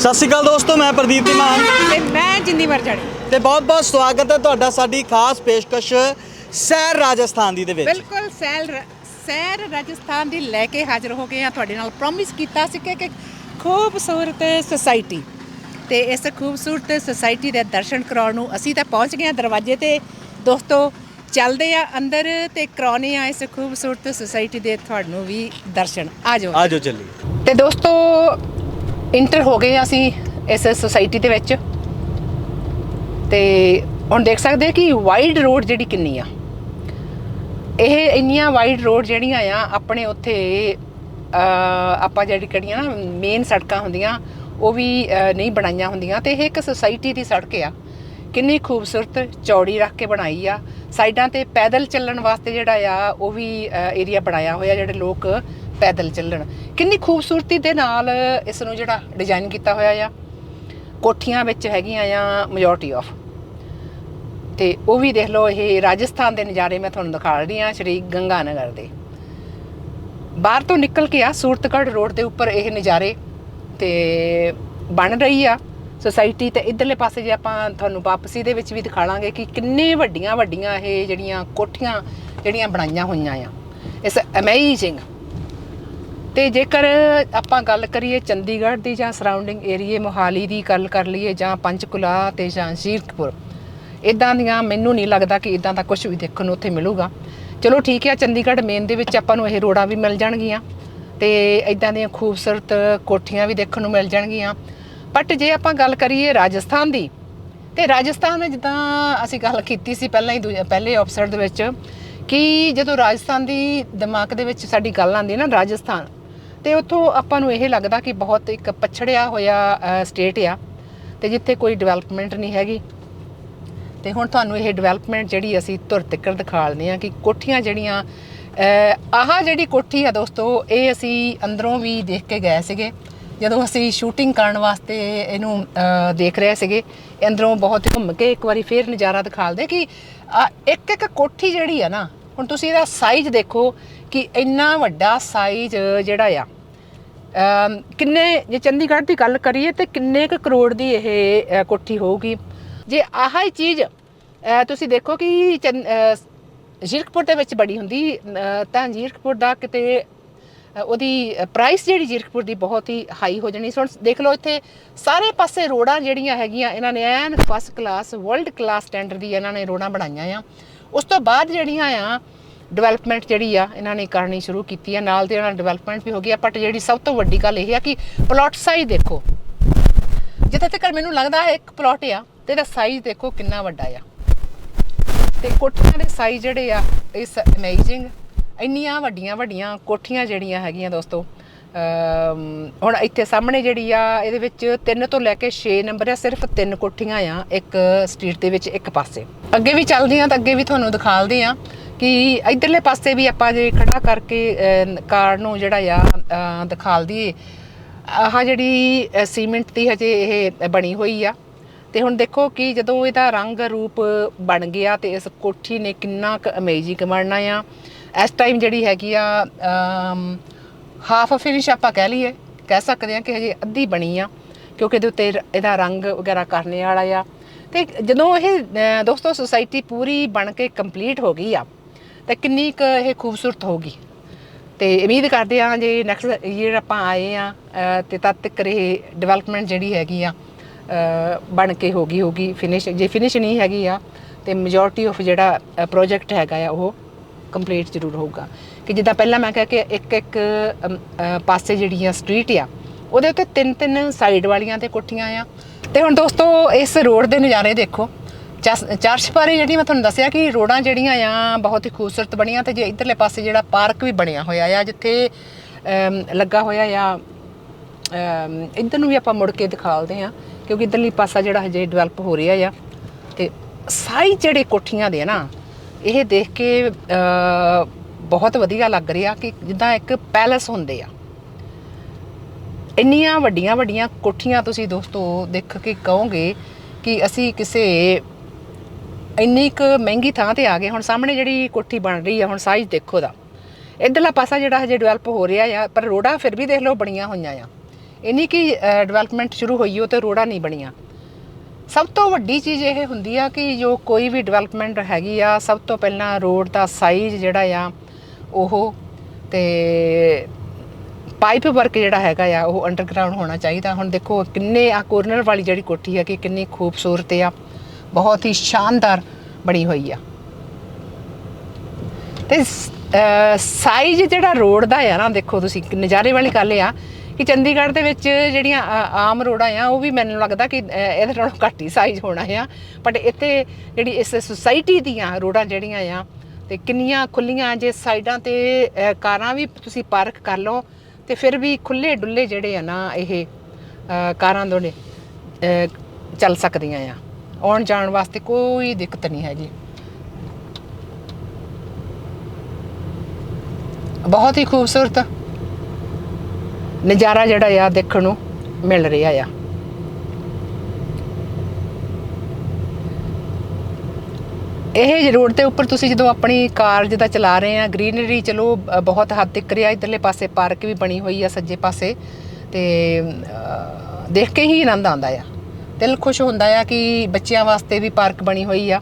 ਸਤਿ ਸ਼੍ਰੀ ਅਕਾਲ ਦੋਸਤੋ ਮੈਂ ਪ੍ਰਦੀਪ ਧੀਮਾਨ ਤੇ ਮੈਂ ਜਿੰਦੀ ਮਰ ਜਾਣੀ। ਤੇ ਬਹੁਤ-ਬਹੁਤ ਸਵਾਗਤ ਹੈ ਤੁਹਾਡਾ ਸਾਡੀ ਖਾਸ ਪੇਸ਼ਕਸ਼ ਸੈਰ ਰਾਜਸਥਾਨ ਦੀ ਦੇ ਵਿੱਚ। ਬਿਲਕੁਲ ਸੈਲ ਸੈਰ ਰਾਜਸਥਾਨ ਦੀ ਲੈ ਕੇ ਹਾਜ਼ਰ ਹੋ ਗਏ ਆ ਤੁਹਾਡੇ ਨਾਲ ਪ੍ਰੋਮਿਸ ਕੀਤਾ ਸੀ ਕਿ ਖੂਬਸੂਰਤ ਸੁਸਾਇਟੀ ਤੇ ਇਸ ਖੂਬਸੂਰਤ ਸੁਸਾਇਟੀ ਦੇ ਦਰਸ਼ਨ ਕਰਾਉਣ ਨੂੰ ਅਸੀਂ ਤਾਂ ਪਹੁੰਚ ਗਏ ਆ ਦਰਵਾਜ਼ੇ ਤੇ। ਦੋਸਤੋ ਚੱਲਦੇ ਆ ਅੰਦਰ ਤੇ ਕਰਾਉਣੇ ਆ ਇਸ ਖੂਬਸੂਰਤ ਸੁਸਾਇਟੀ ਦੇ ਤੁਹਾਨੂੰ ਵੀ ਦਰਸ਼ਨ। ਆ ਜਾਓ। ਆਜੋ ਚੱਲੀਏ। ਤੇ ਦੋਸਤੋ ਇੰਟਰ ਹੋ ਗਏ ਅਸੀਂ ਇਸ ਸੁਸਾਇਟੀ ਦੇ ਵਿੱਚ। ਤੇ ਹੁਣ ਦੇਖ ਸਕਦੇ ਕਿ ਵਾਈਡ ਰੋਡ ਜਿਹੜੀ ਕਿੰਨੀ ਆ। ਇਹ ਇੰਨੀਆਂ ਵਾਈਡ ਰੋਡ ਜਿਹੜੀਆਂ ਆ, ਆਪਣੇ ਉੱਥੇ ਆਪਾਂ ਜਿਹੜੀ ਕਿਹੜੀਆਂ ਨਾ ਮੇਨ ਸੜਕਾਂ ਹੁੰਦੀਆਂ, ਉਹ ਵੀ ਨਹੀਂ ਬਣਾਈਆਂ ਹੁੰਦੀਆਂ। ਤੇ ਇਹ ਇੱਕ ਸੁਸਾਇਟੀ ਦੀ ਸੜਕ ਆ। ਕਿੰਨੀ ਖੂਬਸੂਰਤ ਚੌੜੀ ਰੱਖ ਕੇ ਬਣਾਈ ਆ। ਸਾਈਡਾਂ ਤੇ ਪੈਦਲ ਚੱਲਣ ਵਾਸਤੇ ਜਿਹੜਾ ਆ, ਉਹ ਵੀ ਏਰੀਆ ਬਣਾਇਆ ਹੋਇਆ, ਜਿਹੜੇ ਲੋਕ ਪੈਦਲ ਚੱਲਣ। ਕਿੰਨੀ ਖੂਬਸੂਰਤੀ ਦੇ ਨਾਲ ਇਸ ਨੂੰ ਜਿਹੜਾ ਡਿਜ਼ਾਈਨ ਕੀਤਾ ਹੋਇਆ ਆ। ਕੋਠੀਆਂ ਵਿੱਚ ਹੈਗੀਆਂ ਆ ਮੈਜੋਰਟੀ ਆਫ ਤੇ ਉਹ ਵੀ ਦੇਖ ਲਓ, ਇਹ ਰਾਜਸਥਾਨ ਦੇ ਨਜ਼ਾਰੇ ਮੈਂ ਤੁਹਾਨੂੰ ਦਿਖਾ ਰਹੀ ਹਾਂ, ਸ਼੍ਰੀ ਗੰਗਾ ਨਗਰ ਦੇ। ਬਾਹਰ ਤੋਂ ਨਿਕਲ ਕੇ ਆ ਸੂਰਤਗੜ੍ਹ ਰੋਡ ਦੇ ਉੱਪਰ ਇਹ ਨਜ਼ਾਰੇ। ਤੇ ਬਣ ਰਹੀ ਆ ਸੁਸਾਇਟੀ ਤੇ ਇਧਰਲੇ ਪਾਸੇ ਜੇ ਆਪਾਂ ਤੁਹਾਨੂੰ ਵਾਪਸੀ ਦੇ ਵਿੱਚ ਵੀ ਦਿਖਾਵਾਂਗੇ ਕਿ ਕਿੰਨੇ ਵੱਡੀਆਂ ਵੱਡੀਆਂ ਇਹ ਜਿਹੜੀਆਂ ਕੋਠੀਆਂ ਜਿਹੜੀਆਂ ਬਣਾਈਆਂ ਹੋਈਆਂ ਆ। ਇਸ ਅਮੇਜ਼ਿੰਗ ਤੇ ਜੇਕਰ ਆਪਾਂ ਗੱਲ ਕਰੀਏ ਚੰਡੀਗੜ੍ਹ ਦੀ ਜਾਂ ਸਰਾਊਂਡਿੰਗ ਏਰੀਏ ਮੋਹਾਲੀ ਦੀ ਗੱਲ ਕਰ ਲਈਏ ਜਾਂ ਪੰਚਕੁਲਾ ਤੇ ਜਾਂ ਜ਼ੀਰਕਪੁਰ ਇਦਾਂ ਦੀਆਂ ਮੈਨੂੰ ਨਹੀਂ ਲੱਗਦਾ ਕਿ ਇਦਾਂ ਦਾ ਕੁਝ ਵੀ ਦੇਖਣ ਨੂੰ ਉੱਥੇ ਮਿਲੂਗਾ। ਚਲੋ ਠੀਕ ਹੈ, ਚੰਡੀਗੜ੍ਹ ਮੇਨ ਦੇ ਵਿੱਚ ਆਪਾਂ ਨੂੰ ਇਹ ਰੋਡਾਂ ਵੀ ਮਿਲ ਜਾਣਗੀਆਂ ਤੇ ਇਦਾਂ ਦੀਆਂ ਖੂਬਸੂਰਤ ਕੋਠੀਆਂ ਵੀ ਦੇਖਣ ਨੂੰ ਮਿਲ ਜਾਣਗੀਆਂ। ਬਟ ਜੇ ਆਪਾਂ ਗੱਲ ਕਰੀਏ ਰਾਜਸਥਾਨ ਦੀ, ਤੇ ਰਾਜਸਥਾਨ ਵਿੱਚ ਜਿੱਦਾਂ ਅਸੀਂ ਗੱਲ ਕੀਤੀ ਸੀ ਪਹਿਲਾਂ ਹੀ ਦੂਜੇ- ਪਹਿਲੇ ਐਪੀਸੋਡ ਦੇ ਵਿੱਚ ਕਿ ਜਦੋਂ ਰਾਜਸਥਾਨ ਦੀ ਦਿਮਾਗ ਦੇ ਵਿੱਚ ਸਾਡੀ ਗੱਲ ਆਉਂਦੀ ਹੈ ਨਾ ਰਾਜਸਥਾਨ ਤੇ ਉੱਥੋਂ ਆਪਾਂ ਨੂੰ ਇਹ ਲੱਗਦਾ ਕਿ ਬਹੁਤ ਇੱਕ ਪਛੜਿਆ ਹੋਇਆ ਸਟੇਟ ਆ ਤੇ ਜਿੱਥੇ ਕੋਈ ਡਿਵੈਲਪਮੈਂਟ ਨਹੀਂ ਹੈਗੀ। ਤੇ ਹੁਣ ਤੁਹਾਨੂੰ ਇਹ ਡਿਵੈਲਪਮੈਂਟ ਜਿਹੜੀ ਅਸੀਂ ਧੁਰ ਤਿੱਕਰ ਦਿਖਾਲਦੇ ਆ ਕਿ ਕੋਠੀਆਂ ਜਿਹੜੀਆਂ ਆਹ ਜਿਹੜੀ ਕੋਠੀ ਆ ਦੋਸਤੋ, ਇਹ ਅਸੀਂ ਅੰਦਰੋਂ ਵੀ ਦੇਖ ਕੇ ਗਏ ਸੀਗੇ। ਜਦੋਂ ਅਸੀਂ ਸ਼ੂਟਿੰਗ ਕਰਨ ਵਾਸਤੇ ਇਹਨੂੰ ਦੇਖ ਰਹੇ ਸੀਗੇ ਅੰਦਰੋਂ ਬਹੁਤ ਘੁੰਮ ਕੇ ਇੱਕ ਵਾਰੀ ਫੇਰ ਨਜ਼ਾਰਾ ਦਿਖਾਲਦੇ ਕਿ ਇੱਕ ਇੱਕ ਕੋਠੀ ਜਿਹੜੀ ਆ ਨਾ, ਹੁਣ ਤੁਸੀਂ ਇਹਦਾ ਸਾਈਜ਼ ਦੇਖੋ ਕਿ ਇੰਨਾ ਵੱਡਾ ਸਾਈਜ਼ ਜਿਹੜਾ ਆ ਕਿੰਨੇ, ਜੇ ਚੰਡੀਗੜ੍ਹ ਦੀ ਗੱਲ ਕਰੀਏ ਤੇ ਕਿੰਨੇ ਕੁ ਕਰੋੜ ਦੀ ਇਹ ਕੋਠੀ ਹੋਊਗੀ? ਜੇ ਆਹ ਹੀ ਚੀਜ਼ ਤੁਸੀਂ ਦੇਖੋ ਕਿ ਚੰਨ- ਜ਼ੀਰਕਪੁਰ ਦੇ ਵਿੱਚ ਬੜੀ ਹੁੰਦੀ ਤਾਂ ਜ਼ੀਰਕਪੁਰ ਦਾ ਕਿਤੇ ਉਹਦੀ ਪ੍ਰਾਈਸ ਜਿਹੜੀ ਜ਼ੀਰਕਪੁਰ ਦੀ ਬਹੁਤ ਹੀ ਹਾਈ ਹੋ ਜਾਣੀ। ਸੋ ਦੇਖ ਲਓ ਇੱਥੇ ਸਾਰੇ ਪਾਸੇ ਰੋਡਾਂ ਜਿਹੜੀਆਂ ਹੈਗੀਆਂ, ਇਹਨਾਂ ਨੇ an first class world class standard ਦੀ ਇਹਨਾਂ ਨੇ ਰੋਡਾਂ ਬਣਾਈਆਂ ਆ। ਉਸ ਤੋਂ ਬਾਅਦ ਜਿਹੜੀਆਂ ਆ ਡਿਵੈਲਪਮੈਂਟ ਜਿਹੜੀ ਆ, ਇਹਨਾਂ ਨੇ ਕਰਨੀ ਸ਼ੁਰੂ ਕੀਤੀ ਆ। ਨਾਲ ਦੇ ਨਾਲ ਡਿਵੈਲਪਮੈਂਟ ਵੀ ਹੋ ਗਈ ਆ ਬਟ ਜਿਹੜੀ ਸਭ ਤੋਂ ਵੱਡੀ ਗੱਲ ਇਹ ਆ ਕਿ ਪਲਾਟ ਸਾਈਜ਼ ਦੇਖੋ। ਜਿੱਥੇ ਤੱਕ ਮੈਨੂੰ ਲੱਗਦਾ ਹੈ ਇੱਕ ਪਲਾਟ ਆ, ਤੇ ਇਹਦਾ ਸਾਈਜ਼ ਦੇਖੋ ਕਿੰਨਾ ਵੱਡਾ ਆ। ਤੇ ਕੋਠੀਆਂ ਦੇ ਸਾਈਜ਼ ਜਿਹੜੇ ਆ, ਇਸ ਅਮੇਜ਼ਿੰਗ ਇੰਨੀਆਂ ਵੱਡੀਆਂ ਵੱਡੀਆਂ ਕੋਠੀਆਂ ਜਿਹੜੀਆਂ ਹੈਗੀਆਂ ਦੋਸਤੋ ਹੁਣ ਇੱਥੇ ਸਾਹਮਣੇ ਜਿਹੜੀ ਆ, ਇਹਦੇ ਵਿੱਚ 3 ਤੋਂ ਲੈ ਕੇ 6 ਨੰਬਰ ਆ, ਸਿਰਫ ਤਿੰਨ ਕੋਠੀਆਂ ਆ, ਇੱਕ ਸਟਰੀਟ ਦੇ ਵਿੱਚ, ਇੱਕ ਪਾਸੇ। ਅੱਗੇ ਵੀ ਚੱਲਦੇ ਆ, ਤਾਂ ਅੱਗੇ ਵੀ ਤੁਹਾਨੂੰ ਦਿਖਾਲਦੇ ਆ। ਕਿ ਇਧਰਲੇ ਪਾਸੇ ਵੀ ਆਪਾਂ ਜੇ ਖੜਾ ਕਰਕੇ ਕਾਰ ਨੂੰ ਜਿਹੜਾ ਆ ਦਿਖਾਲ ਦਈਏ ਆਹ ਜਿਹੜੀ ਸੀਮੈਂਟ ਦੀ ਹਜੇ ਇਹ ਬਣੀ ਹੋਈ ਆ। ਤੇ ਹੁਣ ਦੇਖੋ ਕਿ ਜਦੋਂ ਇਹਦਾ ਰੰਗ ਰੂਪ ਬਣ ਗਿਆ ਤੇ ਇਸ ਕੋਠੀ ਨੇ ਕਿੰਨਾ ਕੁ ਅਮੇਜ਼ਿੰਗ ਬਣਨਾ ਆ। ਇਸ ਟਾਈਮ ਜਿਹੜੀ ਹੈਗੀ ਆ ਹਾਫ ਫਿਨਿਸ਼ ਆਪਾਂ ਕਹਿ ਲਈਏ, ਕਹਿ ਸਕਦੇ ਆ ਕਿ ਹਜੇ ਅੱਧੀ ਬਣੀ ਆ, ਕਿਉਂਕਿ ਇਹਦੇ ਉੱਤੇ ਇਹਦਾ ਰੰਗ ਵਗੈਰਾ ਕਰਨੇ ਵਾਲਾ ਆ। ਤੇ ਜਦੋਂ ਇਹ ਦੋਸਤੋ ਸੁਸਾਇਟੀ ਪੂਰੀ ਬਣ ਕੇ ਕੰਪਲੀਟ ਹੋ ਗਈ ਆ ਤੇ ਕਿੰਨੀ ਕੁ ਇਹ ਖੂਬਸੂਰਤ ਹੋਊਗੀ। ਤੇ ਉਮੀਦ ਕਰਦੇ ਆ ਜੇ ਨੈਕਸਟ ਈਅਰ ਆਪਾਂ ਆਏ ਆ ਅ, ਤੇ ਤਦ ਤੱਕ ਇਹ ਡਿਵੈਲਪਮੈਂਟ ਜਿਹੜੀ ਹੈਗੀ ਆ ਬਣ ਕੇ ਹੋਗੀ ਹੋਗੀ ਫਿਨਿਸ਼ ਜੇ ਫਿਨਿਸ਼ ਨਹੀਂ ਹੈਗੀ ਆ ਤੇ ਮੈਜੋਰਟੀ ਆਫ ਜਿਹੜਾ ਪ੍ਰੋਜੈਕਟ ਹੈਗਾ ਆ ਉਹ ਕੰਪਲੀਟ ਜ਼ਰੂਰ ਹੋਊਗਾ। ਕਿ ਜਿੱਦਾਂ ਪਹਿਲਾਂ ਮੈਂ ਕਿਹਾ ਕਿ ਇੱਕ ਇੱਕ ਅਮ, ਅ, ਪਾਸੇ ਜਿਹੜੀਆਂ ਸਟਰੀਟ ਆ ਉਹਦੇ ਉੱਤੇ ਤਿੰਨ ਤਿੰਨ ਸਾਈਡ ਵਾਲੀਆਂ ਤੇ ਕੋਠੀਆਂ ਆ। ਤੇ ਹੁਣ ਦੋਸਤੋ ਇਸ ਰੋਡ ਦੇ ਨਜ਼ਾਰੇ ਦੇਖੋ। ਚਸ- ਚਰਚ ਬਾਰੇ ਜਿਹੜੀ ਮੈਂ ਤੁਹਾਨੂੰ ਦੱਸਿਆ ਕਿ ਰੋਡਾਂ ਜਿਹੜੀਆਂ ਆ ਬਹੁਤ ਹੀ ਖੂਬਸੂਰਤ ਬਣੀਆਂ ਤੇ ਜੇ ਇਧਰਲੇ ਪਾਸੇ ਜਿਹੜਾ ਪਾਰਕ ਵੀ ਬਣਿਆ ਹੋਇਆ ਆ ਜਿੱਥੇ ਲੱਗਾ ਹੋਇਆ ਆ ਅਮ, ਇੱਧਰ ਨੂੰ ਵੀ ਆਪਾਂ ਮੁੜ ਕੇ ਦਿਖਾਲਦੇ ਆ ਕਿਉਂਕਿ ਇਧਰਲੀ ਪਾਸਾ ਜਿਹੜਾ ਹਜੇ ਡਿਵੈਲਪ ਹੋ ਰਿਹਾ ਆ ਤੇ ਸਾਈ ਜਿਹੜੇ ਕੋਠੀਆਂ ਦੇ ਆ ਨਾ ਇਹ ਦੇਖ ਕੇ ਬਹੁਤ ਵਧੀਆ ਲੱਗ ਰਿਹਾ ਕਿ ਜਿੱਦਾਂ ਇੱਕ ਪੈਲਸ ਹੁੰਦੇ ਆ। ਇੰਨੀਆਂ ਵੱਡੀਆਂ ਵੱਡੀਆਂ ਕੋਠੀਆਂ ਤੁਸੀਂ ਦੋਸਤੋ ਦੇਖ ਕੇ ਕਹੋਗੇ ਕਿ ਅਸੀਂ ਕਿਸੇ ਇੰਨੀ ਕੁ ਮਹਿੰਗੀ ਥਾਂ ਤੇ ਆ ਗਏ, ਹੁਣ ਸਾਹਮਣੇ ਜਿਹੜੀ ਕੋਠੀ ਬਣ ਰਹੀ ਆ, ਹੁਣ ਸਾਈਜ਼ ਦੇਖੋ ਦਾ। ਇਧਰਲਾ ਪਾਸਾ ਜਿਹੜਾ ਹਜੇ ਡਿਵੈਲਪ ਹੋ ਰਿਹਾ ਆ, ਪਰ ਰੋਡਾਂ ਫਿਰ ਵੀ ਦੇਖ ਲਓ ਬਣੀਆਂ ਹੋਈਆਂ ਆ। ਇੰਨੀ ਕੀ ਡਿਵੈਲਪਮੈਂਟ ਸ਼ੁਰੂ ਹੋਈ ਉਹ ਤੇ ਰੋਡਾਂ ਨਹੀਂ ਬਣੀਆਂ। ਸਭ ਤੋਂ ਵੱਡੀ ਚੀਜ਼ ਇਹ ਹੁੰਦੀ ਆ ਕਿ ਜੋ ਕੋਈ ਵੀ ਡਿਵੈਲਪਮੈਂਟ ਹੈਗੀ ਆ, ਸਭ ਤੋਂ ਪਹਿਲਾਂ ਰੋਡ ਦਾ ਸਾਈਜ਼ ਜਿਹੜਾ ਆ, ਉਹ ਤੇ ਪਾਈਪ ਵਰਕ ਜਿਹੜਾ ਹੈਗਾ ਆ, ਉਹ ਅੰਡਰਗਰਾਉਂਡ ਹੋਣਾ ਚਾਹੀਦਾ। ਹੁਣ ਦੇਖੋ ਕਿੰਨੇ ਆ ਕੋਰਨਰ ਵਾਲੀ ਜਿਹੜੀ ਕੋਠੀ ਹੈ ਕਿ ਕਿੰਨੀ ਖੂਬਸੂਰਤ ਆ। ਬਹੁਤ ਹੀ ਸ਼ਾਨਦਾਰ ਬਣੀ ਹੋਈ ਆ। ਤੇ ਸਾਈਜ਼ ਜਿਹੜਾ ਰੋਡ ਦਾ ਆ ਨਾ, ਦੇਖੋ ਤੁਸੀਂ, ਨਜ਼ਾਰੇ ਵਾਲੀ ਗੱਲ ਆ ਕਿ ਚੰਡੀਗੜ੍ਹ ਦੇ ਵਿੱਚ ਜਿਹੜੀਆਂ ਆ- ਆਮ ਰੋਡਾਂ ਆ, ਉਹ ਵੀ ਮੈਨੂੰ ਲੱਗਦਾ ਕਿ ਇਹਦੇ ਨਾਲੋਂ ਘੱਟ ਹੀ ਸਾਈਜ਼ ਹੋਣਾ ਆ। ਬਟ ਇੱਥੇ ਜਿਹੜੀ ਇਸ ਸੁਸਾਇਟੀ ਦੀਆਂ ਰੋਡਾਂ ਜਿਹੜੀਆਂ ਆ, ਤੇ ਕਿੰਨੀਆਂ ਖੁੱਲੀਆਂ ਜੇ ਸਾਈਡਾਂ ਤੇ ਕਾਰਾਂ ਵੀ ਤੁਸੀਂ ਪਾਰਕ ਕਰ ਲਓ, ਤੇ ਫਿਰ ਵੀ ਖੁੱਲੇ ਡੁੱਲੇ ਜਿਹੜੇ ਆ ਨਾ, ਇਹ ਕਾਰਾਂ ਦੋਨੇ ਚੱਲ ਸਕਦੀਆਂ ਆ। ਆਉਣ ਜਾਣ ਵਾਸਤੇ ਕੋਈ ਦਿੱਕਤ ਨਹੀਂ ਹੈਗੀ। ਬਹੁਤ ਹੀ ਖੂਬਸੂਰਤ ਨਜ਼ਾਰਾ ਜਿਹੜਾ ਆ ਦੇਖਣ ਨੂੰ ਮਿਲ ਰਿਹਾ ਆ। ਇਹ ਰੋਡ ਦੇ ਉੱਪਰ ਤੁਸੀਂ ਜਦੋਂ ਆਪਣੀ ਕਾਰ ਜਿਹਦਾ ਚਲਾ ਰਹੇ ਆ, ਗ੍ਰੀਨਰੀ ਚਲੋ ਬਹੁਤ ਹੱਦ ਤੱਕ ਰਿਹਾ ਇਧਰਲੇ ਪਾਸੇ ਪਾਰਕ ਵੀ ਬਣੀ ਹੋਈ ਆ ਸੱਜੇ ਪਾਸੇ ਤੇ ਦੇਖ ਕੇ ਹੀ ਆਨੰਦ ਆਉਂਦਾ ਆ। ਦਿਲ ਖੁਸ਼ ਹੁੰਦਾ ਆ ਕਿ ਬੱਚਿਆਂ ਵਾਸਤੇ ਵੀ ਪਾਰਕ ਬਣੀ ਹੋਈ ਆ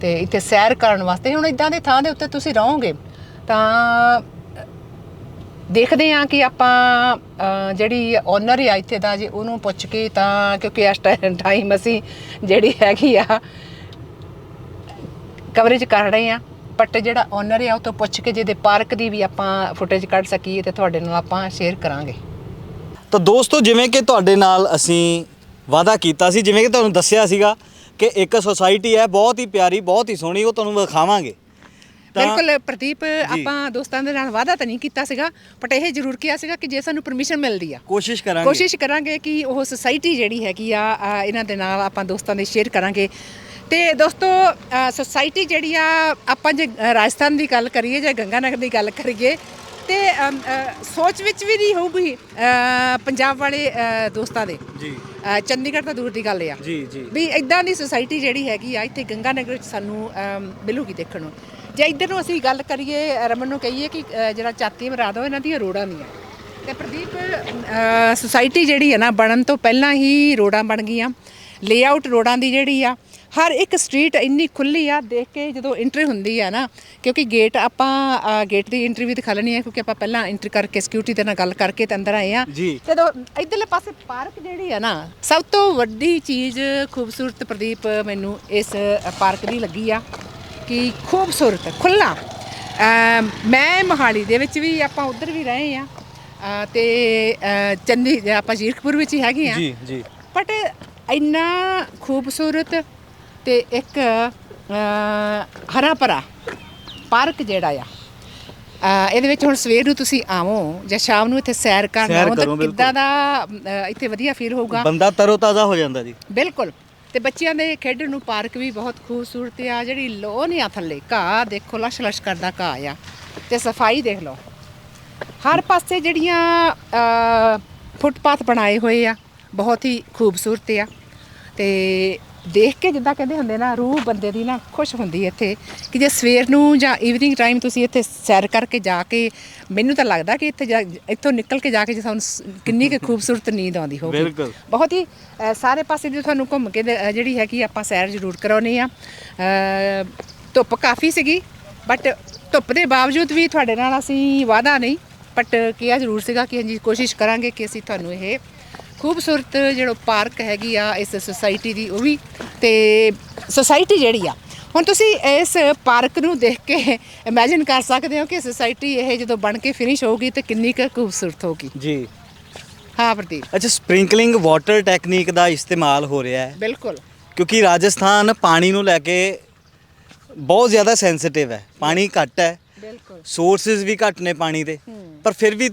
ਤੇ ਇੱਥੇ ਸੈਰ ਕਰਨ ਵਾਸਤੇ। ਹੁਣ ਇਦਾਂ ਦੇ ਥਾਂ ਦੇ ਉੱਤੇ ਤੁਸੀਂ ਰਹੋਗੇ ਤਾਂ ਦੇਖਦੇ ਆ ਕਿ ਆਪਾਂ ਜਿਹੜੀ ਓਨਰ ਆ ਇੱਥੇ ਦਾ ਜੇ ਉਹਨੂੰ ਪੁੱਛ ਕੇ ਤਾਂ ਕਿਉਂਕਿ ਇਸ ਟਾਈਮ ਅਸੀਂ ਜਿਹੜੀ ਹੈਗੀ ਆ ਕਵਰੇਜ ਕਰ ਰਹੇ ਆ ਬਟ ਜਿਹੜਾ ਓਨਰ ਆ ਉਹ ਤੋਂ ਪੁੱਛ ਕੇ ਜਿਹਦੇ ਪਾਰਕ ਦੀ ਵੀ ਆਪਾਂ ਫੁਟੇਜ ਕੱਢ ਸਕੀਏ ਤੇ ਤੁਹਾਡੇ ਨਾਲ ਆਪਾਂ ਸ਼ੇਅਰ ਕਰਾਂਗੇ। ਤਾਂ ਦੋਸਤੋ, ਜਿਵੇਂ ਕਿ ਤੁਹਾਡੇ ਨਾਲ ਅਸੀਂ ਵਾਅਦਾ ਕੀਤਾ ਸੀ ਜਿਵੇਂ ਕਿ ਤੁਹਾਨੂੰ ਦੱਸਿਆ ਸੀਗਾ ਕਿ ਇੱਕ ਸੁਸਾਇਟੀ ਹੈ ਬਹੁਤ ਹੀ ਪਿਆਰੀ ਬਹੁਤ ਹੀ ਸੋਹਣੀ ਉਹ ਤੁਹਾਨੂੰ ਵਿਖਾਵਾਂਗੇ। ਬਿਲਕੁਲ ਪ੍ਰਦੀਪ ਆਪਾਂ ਦੋਸਤਾਂ ਦੇ ਨਾਲ ਵਾਅਦਾ ਤਾਂ ਨਹੀਂ ਕੀਤਾ ਸੀਗਾ ਬਟ ਇਹ ਜ਼ਰੂਰ ਕਿਹਾ ਸੀਗਾ ਕਿ ਜੇ ਸਾਨੂੰ ਪਰਮਿਸ਼ਨ ਮਿਲਦੀ ਆ। ਕੋਸ਼ਿਸ਼ ਕਰਾਂਗੇ। ਕੋਸ਼ਿਸ਼ ਕਰਾਂਗੇ ਕਿ ਉਹ ਸੁਸਾਇਟੀ ਜਿਹੜੀ ਹੈਗੀ ਆ ਇਹਨਾਂ ਦੇ ਨਾਲ ਆਪਾਂ ਦੋਸਤਾਂ ਦੇ ਸ਼ੇਅਰ ਕਰਾਂਗੇ। ਤੇ ਦੋਸਤੋ ਸੁਸਾਇਟੀ ਜਿਹੜੀ ਆ ਆਪਾਂ ਜੇ ਰਾਜਸਥਾਨ ਦੀ ਗੱਲ ਕਰੀਏ ਜਾਂ ਗੰਗਾਨਗਰ ਦੀ ਗੱਲ ਕਰੀਏ ਤੇ ਅਮ, ਅ, ਸੋਚ ਵਿੱਚ ਵੀ ਨਹੀਂ ਹੋਊਗੀ ਅ, ਪੰਜਾਬ ਵਾਲੇ ਅ, ਦੋਸਤਾਂ ਦੇ। ਜੀ। ਅ, ਚੰਡੀਗੜ੍ਹ ਤਾਂ ਦੂਰ ਦੀ ਗੱਲ ਆ। ਜੀ ਜੀ। ਵੀ ਇਦਾਂ ਦੀ ਸੁਸਾਇਟੀ ਜਿਹੜੀ ਹੈਗੀ ਆ ਇੱਥੇ ਗੰਗਾਨਗਰ ਵਿੱਚ ਸਾਨੂੰ ਅਮ, ਮਿਲੂਗੀ ਦੇਖਣ ਨੂੰ। ਜੇ ਇੱਧਰ ਨੂੰ ਅਸੀਂ ਗੱਲ ਕਰੀਏ ਰਮਨ ਨੂੰ ਕਹੀਏ ਕਿ ਅ, ਜਿਹੜਾ ਚਾਤੀ ਮਰਾ ਦੋ ਇਹਨਾਂ ਦੀਆਂ ਰੋਡਾਂ ਦੀਆਂ। ਤੇ ਪ੍ਰਦੀਪ ਅ, ਸੁਸਾਇਟੀ ਜਿਹੜੀ ਹੈ ਨਾ ਬਣਨ ਤੋਂ ਪਹਿਲਾਂ ਹੀ ਰੋਡਾਂ ਬਣ ਗਈਆਂ। ਲੇਆਊਟ ਰੋਡਾਂ ਦੀ ਜਿਹੜੀ ਆ ਹਰ ਇੱਕ ਸਟਰੀਟ ਇੰਨੀ ਖੁੱਲੀ ਆ ਦੇਖ ਕੇ ਜਦੋਂ ਐਂਟਰੀ ਹੁੰਦੀ ਆ ਨਾ ਕਿਉਂਕਿ ਗੇਟ ਆਪਾਂ ਗੇਟ ਦੀ ਐਂਟਰੀ ਵੀ ਦਿਖਾ ਲੈਣੀ ਹੈ ਕਿਉਂਕਿ ਆਪਾਂ ਪਹਿਲਾਂ ਐਂਟਰੀ ਕਰਕੇ ਸਿਕਿਉਰਿਟੀ ਦੇ ਨਾਲ ਗੱਲ ਕਰਕੇ ਤੇ ਅੰਦਰ ਆਏ ਆ। ਜਦੋਂ ਇਧਰਲੇ ਪਾਸੇ ਪਾਰਕ ਜਿਹੜੀ ਆ ਨਾ ਸਭ ਤੋਂ ਵੱਡੀ ਚੀਜ਼ ਖੂਬਸੂਰਤ ਪ੍ਰਦੀਪ ਮੈਨੂੰ ਇਸ ਪਾਰਕ ਦੀ ਲੱਗੀ ਆ ਕਿ ਖੂਬਸੂਰਤ ਖੁੱਲਾ ਮੈਂ ਮੋਹਾਲੀ ਦੇ ਵਿੱਚ ਵੀ ਆਪਾਂ ਉਧਰ ਵੀ ਰਹੇ ਆ ਤੇ ਚੰਦੀ ਆਪਾਂ ਜੀਰਕਪੁਰ ਵਿੱਚ ਹੀ ਹੈਗੇ ਆ। ਜੀ ਜੀ। ਬਟ ਇੰਨਾ ਖੂਬਸੂਰਤ ਤੇ ਇੱਕ ਹਰਾ ਭਰਾ ਪਾਰਕ ਜਿਹੜਾ ਆ ਇਹਦੇ ਵਿੱਚ ਹੁਣ ਸਵੇਰ ਨੂੰ ਤੁਸੀਂ ਆਵੋ ਜਾਂ ਸ਼ਾਮ ਨੂੰ ਇੱਥੇ ਸੈਰ ਕਰਨ ਆਵੋ ਤਾਂ। ਕਿੱਦਾਂ ਦਾ ਇੱਥੇ ਵਧੀਆ ਫੀਲ ਹੋਊਗਾ। ਬੰਦਾ ਤਰੋਤਾਜ਼ਾ ਹੋ ਜਾਂਦਾ ਜੀ। ਬਿਲਕੁਲ। ਤੇ ਬੱਚਿਆਂ ਦੇ ਖੇਡਣ ਨੂੰ ਪਾਰਕ ਵੀ ਬਹੁਤ ਖੂਬਸੂਰਤ ਆ ਜਿਹੜੀ ਲੋਨ ਆ ਥੱਲੇ ਘਾਹ ਦੇਖੋ ਲਸ਼ ਲਸ਼ ਕਰਦਾ ਘਾਹ ਆ। ਤੇ ਸਫ਼ਾਈ ਦੇਖ ਲਓ। ਹਰ ਪਾਸੇ ਜਿਹੜੀਆਂ ਫੁੱਟਪਾਥ ਬਣਾਏ ਹੋਏ ਆ ਬਹੁਤ ਹੀ ਖੂਬਸੂਰਤ ਆ। ਤੇ ਦੇਖ ਕੇ ਜਿੱਦਾਂ ਕਹਿੰਦੇ ਹੁੰਦੇ ਨਾ ਰੂਹ ਬੰਦੇ ਦੀ ਨਾ ਖੁਸ਼ ਹੁੰਦੀ ਹੈ ਇੱਥੇ ਕਿ ਜੇ ਸਵੇਰ ਨੂੰ ਜਾਂ ਈਵਨਿੰਗ ਟਾਈਮ ਤੁਸੀਂ ਇੱਥੇ ਸੈਰ ਕਰਕੇ ਜਾ ਕੇ ਮੈਨੂੰ ਤਾਂ ਲੱਗਦਾ ਕਿ ਇੱਥੇ ਜਾ- ਇੱਥੋਂ ਨਿਕਲ ਕੇ ਜਾ ਕੇ ਜੇ ਤੁਹਾਨੂੰ ਸ- ਕਿੰਨੀ ਕੁ ਖੂਬਸੂਰਤ ਨੀਂਦ ਆਉਂਦੀ ਹੋਊਗੀ ਬਿਲਕੁਲ। ਬਹੁਤ ਹੀ ਅ, ਸਾਰੇ ਪਾਸੇ ਜੋ ਤੁਹਾਨੂੰ ਘੁੰਮ ਕੇ ਦੇ- ਅ, ਜਿਹੜੀ ਹੈਗੀ ਆਪਾਂ ਸੈਰ ਜ਼ਰੂਰ ਕਰਾਉਣੀ ਆ ਧੁੱਪ ਕਾਫੀ ਸੀਗੀ ਬਟ ਧੁੱਪ ਦੇ ਬਾਵਜੂਦ ਵੀ ਤੁਹਾਡੇ ਨਾਲ ਅਸੀਂ ਵਾਅਦਾ ਨਹੀਂ ਬਟ ਕਿਹਾ ਜ਼ਰੂਰ ਸੀਗਾ ਕਿ ਹਾਂਜੀ ਕੋਸ਼ਿਸ਼ ਕਰਾਂਗੇ ਕਿ ਅਸੀਂ ਤੁਹਾਨੂੰ ਇਹ ਖੂਬਸੂਰਤ ਜਿਹੜਾ ਪਾਰਕ ਹੈਗੀ ਆ ਇਸ ਸੁਸਾਇਟੀ ਦੀ ਉਹ ਵੀ। ਤੇ ਸੁਸਾਇਟੀ ਜਿਹੜੀ ਆ ਹੁਣ ਤੁਸੀਂ ਇਸ ਪਾਰਕ ਨੂੰ ਦੇਖ ਕੇ ਇਮੇਜਿਨ ਕਰ ਸਕਦੇ ਹੋ ਕਿ ਸੁਸਾਇਟੀ ਇਹ ਜਦੋਂ ਬਣ ਕੇ ਫਿਨਿਸ਼ ਹੋਊਗੀ ਤੇ ਕਿੰਨੀ ਕੁ ਖੂਬਸੂਰਤ ਹੋਊਗੀ। ਜੀ। ਹਾਂ ਪ੍ਰਦੀਪ। ਅੱਛਾ ਸਪ੍ਰਿੰਕਲਿੰਗ ਵਾਟਰ ਟੈਕਨੀਕ ਦਾ ਇਸਤੇਮਾਲ ਹੋ ਰਿਹਾ ਹੈ। ਬਿਲਕੁਲ। ਕਿਉਂਕਿ ਰਾਜਸਥਾਨ ਪਾਣੀ ਨੂੰ ਲੈ ਕੇ ਬਹੁਤ ਜ਼ਿਆਦਾ ਸੈਂਸਿਟਿਵ ਹੈ। ਪਾਣੀ ਘੱਟ ਹੈ। ਬਿਲਕੁਲ। ਸੋਰਸਸ ਵੀ ਘੱਟ ਨੇ ਪਾਣੀ ਦੇ। ਪਰ ਫਿਰ ਵੀ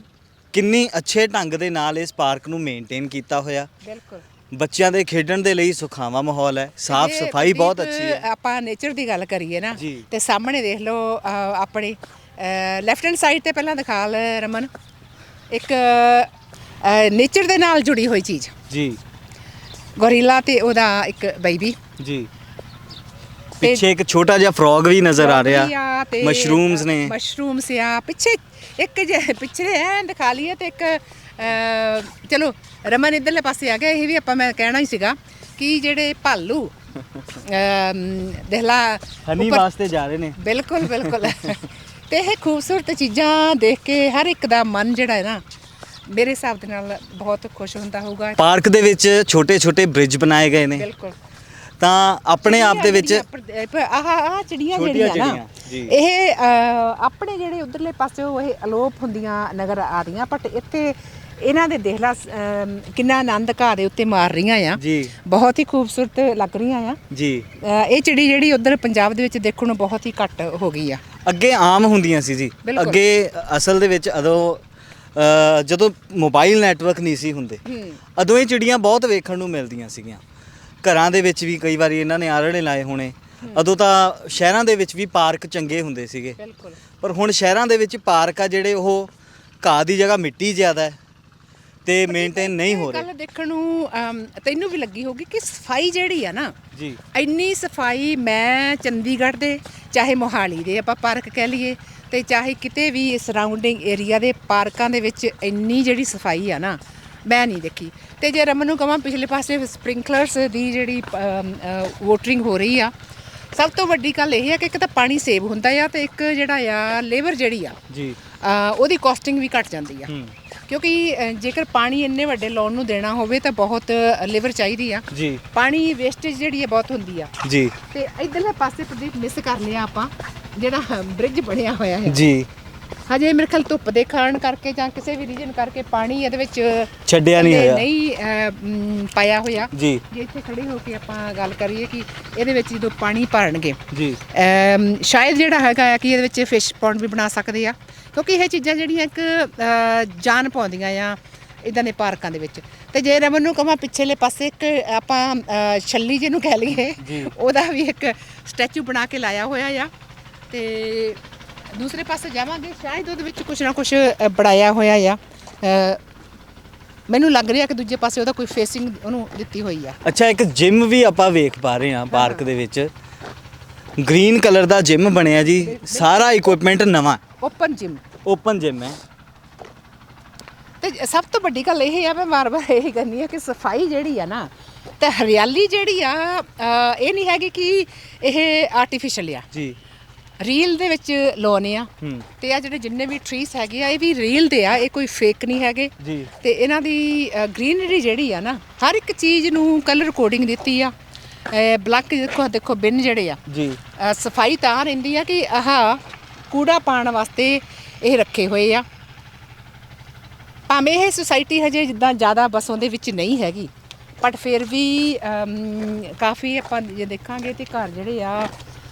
ਕਿੰਨੀ ਅੱਛੇ ਢੰਗ ਦੇ ਨਾਲ ਇਸ ਪਾਰਕ ਨੂੰ ਮੇਨਟੇਨ ਕੀਤਾ ਹੋਇਆ। ਬਿਲਕੁਲ। ਬੱਚਿਆਂ ਦੇ ਖੇਡਣ ਦੇ ਲਈ ਸੁਖਾਵਾ ਮਾਹੌਲ ਹੈ। ਸਾਫ਼ ਸਫ਼ਾਈ ਬਹੁਤ ਪ੍ਰਦੀਪ, ਅੱਛੀ ਹੈ। ਆਪਾਂ ਨੇਚਰ ਦੀ ਗੱਲ ਕਰੀਏ ਨਾ ਜੀ। ਤੇ ਸਾਹਮਣੇ ਦੇਖ ਲਓ ਆਪਣੇ ਲੈਫਟ ਹੈਂਡ ਸਾਈਡ ਤੇ ਪਹਿਲਾਂ ਦਿਖਾ ਲ ਰਮਨ। ਇੱਕ ਨੇਚਰ ਦੇ ਨਾਲ ਜੁੜੀ ਹੋਈ ਚੀਜ਼। ਜੀ। ਗੋਰੀਲਾ ਤੇ ਉਹਦਾ ਇੱਕ ਬੇਬੀ ਜੀ। ਪਿੱਛੇ ਇੱਕ ਛੋਟਾ ਜਿਹਾ ਫਰੋਗ ਵੀ ਨਜ਼ਰ ਆ ਰਿਹਾ ਮਸ਼ਰੂਮਸ ਨੇ। ਮਸ਼ਰੂਮਸ ਆ ਪਿੱਛੇ ਇੱਕ ਜੇ ਪਿੱਛੇ ਐ ਦਿਖਾ ਲਈਏ ਤੇ ਇੱਕ ਚਲੋ ਰਮਨ ਇਧਰਲੇ ਪਾਸੇ ਆ ਗਿਆ ਇਹ ਵੀ ਆਪਾਂ ਮੈਂ ਕਹਿਣਾ ਹੀ ਸੀਗਾ ਕਿ ਜਿਹੜੇ ਭਾਲੂ ਅਮ, ਦੇਖ ਲਾ ਹਨੀ ਵਾਸਤੇ ਜਾ ਰਹੇ ਨੇ। ਬਿਲਕੁਲ ਬਿਲਕੁਲ। ਤੇ ਇਹ ਖੂਬਸੂਰਤ ਚੀਜ਼ਾਂ ਦੇਖ ਕੇ ਹਰ ਇੱਕ ਦਾ ਮਨ ਜਿਹੜਾ ਹੈ ਨਾ ਮੇਰੇ ਹਿਸਾਬ ਦੇ ਨਾਲ ਬਹੁਤ ਖੁਸ਼ ਹੁੰਦਾ ਹੋਊਗਾ। ਪਾਰਕ ਦੇ ਵਿੱਚ ਛੋਟੇ ਛੋਟੇ ਬ੍ਰਿਜ ਬਣਾਏ ਗਏ ਨੇ। ਬਿਲਕੁਲ। ਤਾਂ ਆਪਣੇ ਆਪ ਦੇ ਵਿੱਚ ਆਹ ਆਹ ਚਿੜੀਆਂ ਜਿਹੜੀਆਂ ਨਾ। ਇਹ ਆਪਣੇ ਜਿਹੜੇ ਉਧਰਲੇ ਪਾਸਿਓ ਇਹ ਅਲੋਪ ਹੁੰਦੀਆਂ ਨਜ਼ਰ ਆ ਰਹੀਆਂ ਬਟ ਇੱਥੇ ਇਹਨਾਂ ਦੇ ਦੇਖ ਲਾ ਕਿੰਨਾ ਆਨੰਦ ਘਾਹ ਦੇ ਉੱਤੇ ਮਾਰ ਰਹੀਆਂ ਆ। ਜੀ। ਬਹੁਤ ਹੀ ਖੂਬਸੂਰਤ ਲੱਗ ਰਹੀਆਂ ਆ। ਜੀ। ਇਹ ਚਿੜੀ ਜਿਹੜੀ ਉਧਰ ਪੰਜਾਬ ਦੇ ਵਿੱਚ ਦੇਖਣ ਨੂੰ ਬਹੁਤ ਹੀ ਘੱਟ ਹੋ ਗਈ ਆ। ਅੱਗੇ ਆਮ ਹੁੰਦੀਆਂ ਸੀ ਜੀ। ਅੱਗੇ ਅਸਲ ਦੇ ਵਿੱਚ ਅਦੋਂ ਜਦੋਂ ਮੋਬਾਈਲ ਨੈਟਵਰਕ ਨਹੀਂ ਸੀ ਹੁੰਦੇ ਅਦੋਂ ਇਹ ਚਿੜੀਆਂ ਬਹੁਤ ਵੇਖਣ ਨੂੰ ਮਿਲਦੀਆਂ ਸੀਗੀਆਂ। ਘਰਾਂ ਦੇ ਵਿੱਚ ਵੀ ਕਈ ਵਾਰੀ ਇਹਨਾਂ ਨੇ ਆਰੜੇ ਲਾਏ ਹੋਣੇ। ਅਦੋਂ ਤਾਂ ਸ਼ਹਿਰਾਂ ਦੇ ਵਿੱਚ ਵੀ ਪਾਰਕ ਚੰਗੇ ਹੁੰਦੇ ਸੀਗੇ। ਬਿਲਕੁਲ। ਪਰ ਹੁਣ ਸ਼ਹਿਰਾਂ ਦੇ ਵਿੱਚ ਪਾਰਕ ਆ ਜਿਹੜੇ ਉਹ ਘਾਹ ਦੀ ਜਗ੍ਹਾ ਮਿੱਟੀ ਜ਼ਿਆਦਾ ਹੈ ਤੇ ਮੇਨਟੇਨ ਨਹੀਂ ਹੋ ਰਹੇ। ਗੱਲ ਦੇਖਣ ਨੂੰ ਅਮ, ਤੈਨੂੰ ਵੀ ਲੱਗੀ ਹੋਗੀ ਕਿ ਸਫ਼ਾਈ ਜਿਹੜੀ ਆ ਨਾ ਜੀ। ਇੰਨੀ ਸਫ਼ਾਈ ਮੈਂ ਚੰਡੀਗੜ੍ਹ ਦੇ ਚਾਹੇ ਮੋਹਾਲੀ ਦੇ ਆਪਾਂ ਪਾਰਕ ਕਹਿ ਲਈਏ ਤੇ ਚਾਹੇ ਕਿਤੇ ਵੀ ਸਰਾਊਂਡਿੰਗ ਏਰੀਆ ਦੇ ਪਾਰਕਾਂ ਦੇ ਵਿੱਚ ਇੰਨੀ ਜਿਹੜੀ ਸਫ਼ਾਈ ਆ ਨਾ ਮੈਂ ਨਹੀਂ ਦੇਖੀ। ਤੇ ਜੇ ਰਮਨ ਨੂੰ ਕਹਾਂ ਪਿਛਲੇ ਪਾਸੇ ਸਪ੍ਰਿੰਕਲਰਸ ਦੀ ਜਿਹੜੀ ਵਾਟਰਿੰਗ ਹੋ ਰਹੀ ਆ ਸਭ ਤੋਂ ਵੱਡੀ ਗੱਲ ਇਹ ਹੈ ਕਿ ਇੱਕ ਤਾਂ ਪਾਣੀ ਸੇਵ ਹੁੰਦਾ ਆ ਤੇ ਇੱਕ ਜਿਹੜਾ ਆ ਲੇਬਰ ਜਿਹੜੀ ਆ ਜੀ। ਉਹਦੀ ਕਾਸਟਿੰਗ ਵੀ ਘਟ ਜਾਂਦੀ ਆ। ਕਿਉਂਕਿ ਜੇਕਰ ਪਾਣੀ ਇੰਨੇ ਵੱਡੇ ਲਾਉਣ ਨੂੰ ਦੇਣਾ ਹੋਵੇ ਤਾਂ ਬਹੁਤ ਲੇਬਰ ਚਾਹੀਦੀ ਆ। ਜੀ। ਪਾਣੀ ਵੇਸਟੇਜ ਜਿਹੜੀ ਹੈ ਬਹੁਤ ਹੁੰਦੀ ਆ। ਜੀ। ਤੇ ਇਧਰਲੇ ਪਾਸੇ ਪ੍ਰਦੀਪ ਮਿਸ ਕਰ ਲਿਆ ਆਪਾਂ ਜਿਹੜਾ ਬ੍ਰਿਜ ਬਣਿਆ ਹੋਇਆ ਹੈ ਜੀ। ਹਜੇ ਮੇਰੇ ਖਿਆਲ ਧੁੱਪ ਦੇ ਕਾਰਨ ਕਰਕੇ ਜਾਂ ਕਿਸੇ ਵੀ ਰੀਜਨ ਕਰਕੇ ਪਾਣੀ ਇਹਦੇ ਵਿੱਚ ਛੱਡਿਆ ਨਹੀਂ ਹੋਇਆ। ਨਹੀਂ ਪਾਇਆ ਹੋਇਆ। ਜੀ। ਜੇ ਇੱਥੇ ਖੜੇ ਹੋ ਕੇ ਆਪਾਂ ਗੱਲ ਕਰੀਏ ਕਿ ਇਹਦੇ ਵਿੱਚ ਜਦੋਂ ਪਾਣੀ ਭਰਨਗੇ ਜੀ। ਅਮ ਸ਼ਾਇਦ ਜਿਹੜਾ ਹੈਗਾ ਆ ਕਿ ਇਹਦੇ ਵਿੱਚ ਫਿਸ਼ ਪੌਂਡ ਵੀ ਬਣਾ ਸਕਦੇ ਆ। ਕਿਉਂਕਿ ਇਹ ਚੀਜ਼ਾਂ ਜਿਹੜੀਆਂ ਇੱਕ ਅ, ਜਾਨ ਪਾਉਂਦੀਆਂ ਆ ਇਦਾਂ ਦੇ ਪਾਰਕਾਂ ਦੇ ਵਿੱਚ। ਤੇ ਜੇ ਰਮਨ ਨੂੰ ਕਹਾਂ ਪਿਛਲੇ ਪਾਸੇ ਇੱਕ ਆਪਾਂ ਅ, ਛੱਲੀ ਜਿਹਨੂੰ ਕਹਿ ਲਈਏ ਜੀ। ਉਹਦਾ ਵੀ ਇੱਕ ਸਟੈਚੂ ਬਣਾ ਕੇ ਲਾਇਆ ਹੋਇਆ ਆ। ਤੇ ਦੂਸਰੇ ਪਾਸੇ ਜਾਵਾਂਗੇ। ਸ਼ਾਇਦ ਉਹਦੇ ਵਿੱਚ ਕੁਝ ਨਾ ਕੁਝ ਬਣਾਇਆ ਹੋਇਆ ਆ। ਮੈਨੂੰ ਲੱਗ ਰਿਹਾ ਕਿ ਦੂਜੇ ਪਾਸੇ ਉਹਦਾ ਕੋਈ ਫੇਸਿੰਗ ਉਹਨੂੰ ਦਿੱਤੀ ਹੋਈ ਆ। ਅੱਛਾ ਇੱਕ ਜਿਮ ਵੀ ਆਪਾਂ ਵੇਖ ਪਾ ਰਹੇ ਹਾਂ ਪਾਰਕ ਦੇ ਵਿੱਚ। ਗ੍ਰੀਨ ਕਲਰ ਦਾ ਜਿਮ ਬਣਿਆ ਜੀ। ਸਾਰਾ ਇਕਵਿਪਮੈਂਟ ਨਵਾਂ। ਓਪਨ ਜਿਮ ਓਪਨ ਜਿਮ ਹੈ। ਤੇ ਸਭ ਤੋਂ ਵੱਡੀ ਗੱਲ ਇਹ ਆ ਮੈਂ ਵਾਰ-ਵਾਰ ਇਹ ਕਹਿੰਦੀ ਆ ਕਿ ਸਫ਼ਾਈ ਜਿਹੜੀ ਆ ਨਾ ਤੇ ਹਰਿਆਲੀ ਜਿਹੜੀ ਆ ਇਹ ਨਹੀਂ ਹੈਗੀ ਕਿ ਇਹ ਆਰਟੀਫੀਸ਼ੀਅਲ ਆ। ਜੀ। ਰੀਲ ਦੇ ਵਿੱਚ ਲਾਉਣੇ ਆ। ਤੇ ਆ ਜਿਹੜੇ ਜਿੰਨੇ ਵੀ ਟਰੀਸ ਹੈਗੇ ਆ ਇਹ ਵੀ ਰੀਲ ਦੇ ਆ ਇਹ ਕੋਈ ਫੇਕ ਨਹੀਂ ਹੈਗੇ। ਜੀ। ਤੇ ਇਹਨਾਂ ਦੀ ਗ੍ਰੀਨਰੀ ਜਿਹੜੀ ਆ ਨਾ ਹਰ ਇੱਕ ਚੀਜ਼ ਨੂੰ ਕਲਰ ਕੋਡਿੰਗ ਦਿੱਤੀ ਆ। ਬਲੈਕ ਦੇਖੋ ਦੇਖੋ ਬਿਨ ਜਿਹੜੇ ਆ। ਜੀ। ਸਫ਼ਾਈ ਤਾਂ ਰਹਿੰਦੀ ਆ ਕਿ ਆਹ ਕੂੜਾ ਪਾਣ ਵਾਸਤੇ ਇਹ ਰੱਖੇ ਹੋਏ ਆ। ਭਾਵੇਂ ਇਹ ਸੁਸਾਇਟੀ ਹਜੇ ਜਿੱਦਾਂ ਜ਼ਿਆਦਾ ਬਸੋਂ ਦੇ ਵਿੱਚ ਨਹੀਂ ਹੈਗੀ। ਬਟ ਫਿਰ ਵੀ ਕਾਫੀ ਆਪਾਂ ਜੇ ਦੇਖਾਂਗੇ ਤੇ ਘਰ ਜਿਹੜੇ ਆ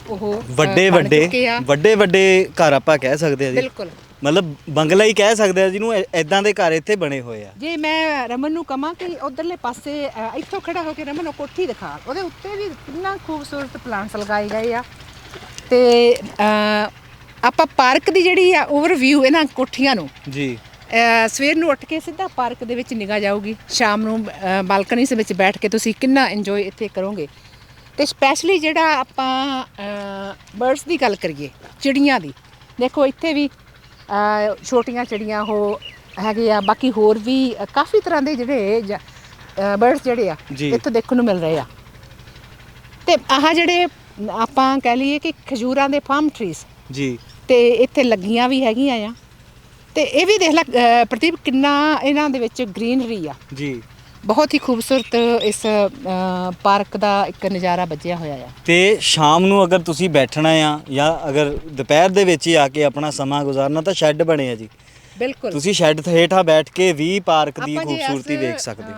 ਉਹ ਵੱਡੇ ਵੱਡੇ। ਵੱਡੇ ਵੱਡੇ ਘਰ ਆਪਾਂ ਕਹਿ ਸਕਦੇ ਆ ਜੀ। ਬਿਲਕੁਲ। ਮਤਲਬ ਬੰਗਲਾ ਹੀ ਕਹਿ ਸਕਦੇ ਆ ਜਿਹਨੂੰ ਐਦਾਂ ਦੇ ਘਰ ਇੱਥੇ ਬਣੇ ਹੋਏ ਆ। ਜੇ ਮੈਂ ਰਮਨ ਨੂੰ ਕਹਾਂ ਕਿ ਉਧਰਲੇ ਪਾਸੇ ਇੱਥੋਂ ਖੜਾ ਹੋ ਕੇ ਰਮਨ ਉਹ ਕੋਠੀ ਦਿਖਾ। ਉਹਦੇ ਉੱਤੇ ਵੀ ਕਿੰਨਾ ਖੂਬਸੂਰਤ ਪਲਾਂਟਸ ਲਗਾਏ ਗਏ ਆ। ਤੇ ਆਪਾਂ ਪਾਰਕ ਦੀ ਜਿਹੜੀ ਆ ਓਵਰਵਿਊ ਇਹਨਾਂ ਕੋਠੀਆਂ ਨੂੰ ਜੀ। ਸਵੇਰ ਨੂੰ ਉੱਠ ਕੇ ਸਿੱਧਾ ਪਾਰਕ ਦੇ ਵਿੱਚ ਨਿਗਾਹ ਜਾਊਗੀ। ਸ਼ਾਮ ਨੂੰ ਬਾਲਕਨੀ ਦੇ ਵਿੱਚ ਬੈਠ ਕੇ ਤੁਸੀਂ ਕਿੰਨਾ ਇੰਜੋਏ ਇੱਥੇ ਕਰੋਗੇ। ਤੇ ਸਪੈਸ਼ਲੀ ਜਿਹੜਾ ਆਪਾਂ ਬਰਡਸ ਦੀ ਗੱਲ ਕਰੀਏ ਚਿੜੀਆਂ ਦੀ। ਦੇਖੋ ਇੱਥੇ ਵੀ ਛੋਟੀਆਂ ਚਿੜੀਆਂ ਉਹ ਹੈਗੇ ਆ ਬਾਕੀ ਹੋਰ ਵੀ ਕਾਫੀ ਤਰ੍ਹਾਂ ਦੇ ਜਿਹੜੇ ਬਰਡਸ ਜਿਹੜੇ ਆ। ਇੱਥੇ ਦੇਖਣ ਨੂੰ ਮਿਲ ਰਹੇ ਆ। ਤੇ ਆਹ ਜਿਹੜੇ ਆਪਾਂ ਕਹਿ ਲਈਏ ਕਿ ਖਜੂਰਾਂ ਦੇ ਫਾਰਮ ਟਰੀਜ਼ ਜੀ। ਤੇ ਇੱਥੇ ਲੱਗੀਆਂ ਵੀ ਹੈਗੀਆਂ ਆ। ਤੇ ਇਹ ਵੀ ਦੇਖ ਲੈ ਪ੍ਰਦੀਪ ਕਿੰਨਾ ਇਹਨਾਂ ਦੇ ਵਿੱਚ ਗ੍ਰੀਨਰੀ ਆ। ਜੀ। ਬਹੁਤ ਹੀ ਖੂਬਸੂਰਤ ਇਸ ਪਾਰਕ ਦਾ ਇੱਕ ਨਜ਼ਾਰਾ ਵੱਜਿਆ ਹੋਇਆ ਆ। ਤੇ ਸ਼ਾਮ ਨੂੰ ਅਗਰ ਤੁਸੀਂ ਬੈਠਣਾ ਆ ਜਾਂ ਅਗਰ ਦੁਪਹਿਰ ਦੇ ਵਿੱਚ ਹੀ ਆ ਕੇ ਆਪਣਾ ਸਮਾਂ ਗੁਜ਼ਾਰਨਾ ਤਾਂ ਸ਼ੈੱਡ ਬਣੇ ਆ ਜੀ। ਬਿਲਕੁਲ। ਤੁਸੀਂ ਸ਼ੈੱਡ ਹੇਠਾਂ ਬੈਠ ਕੇ ਵੀ ਪਾਰਕ ਦੀ ਖੂਬਸੂਰਤੀ ਵੇਖ ਸਕਦੇ ਹੋ।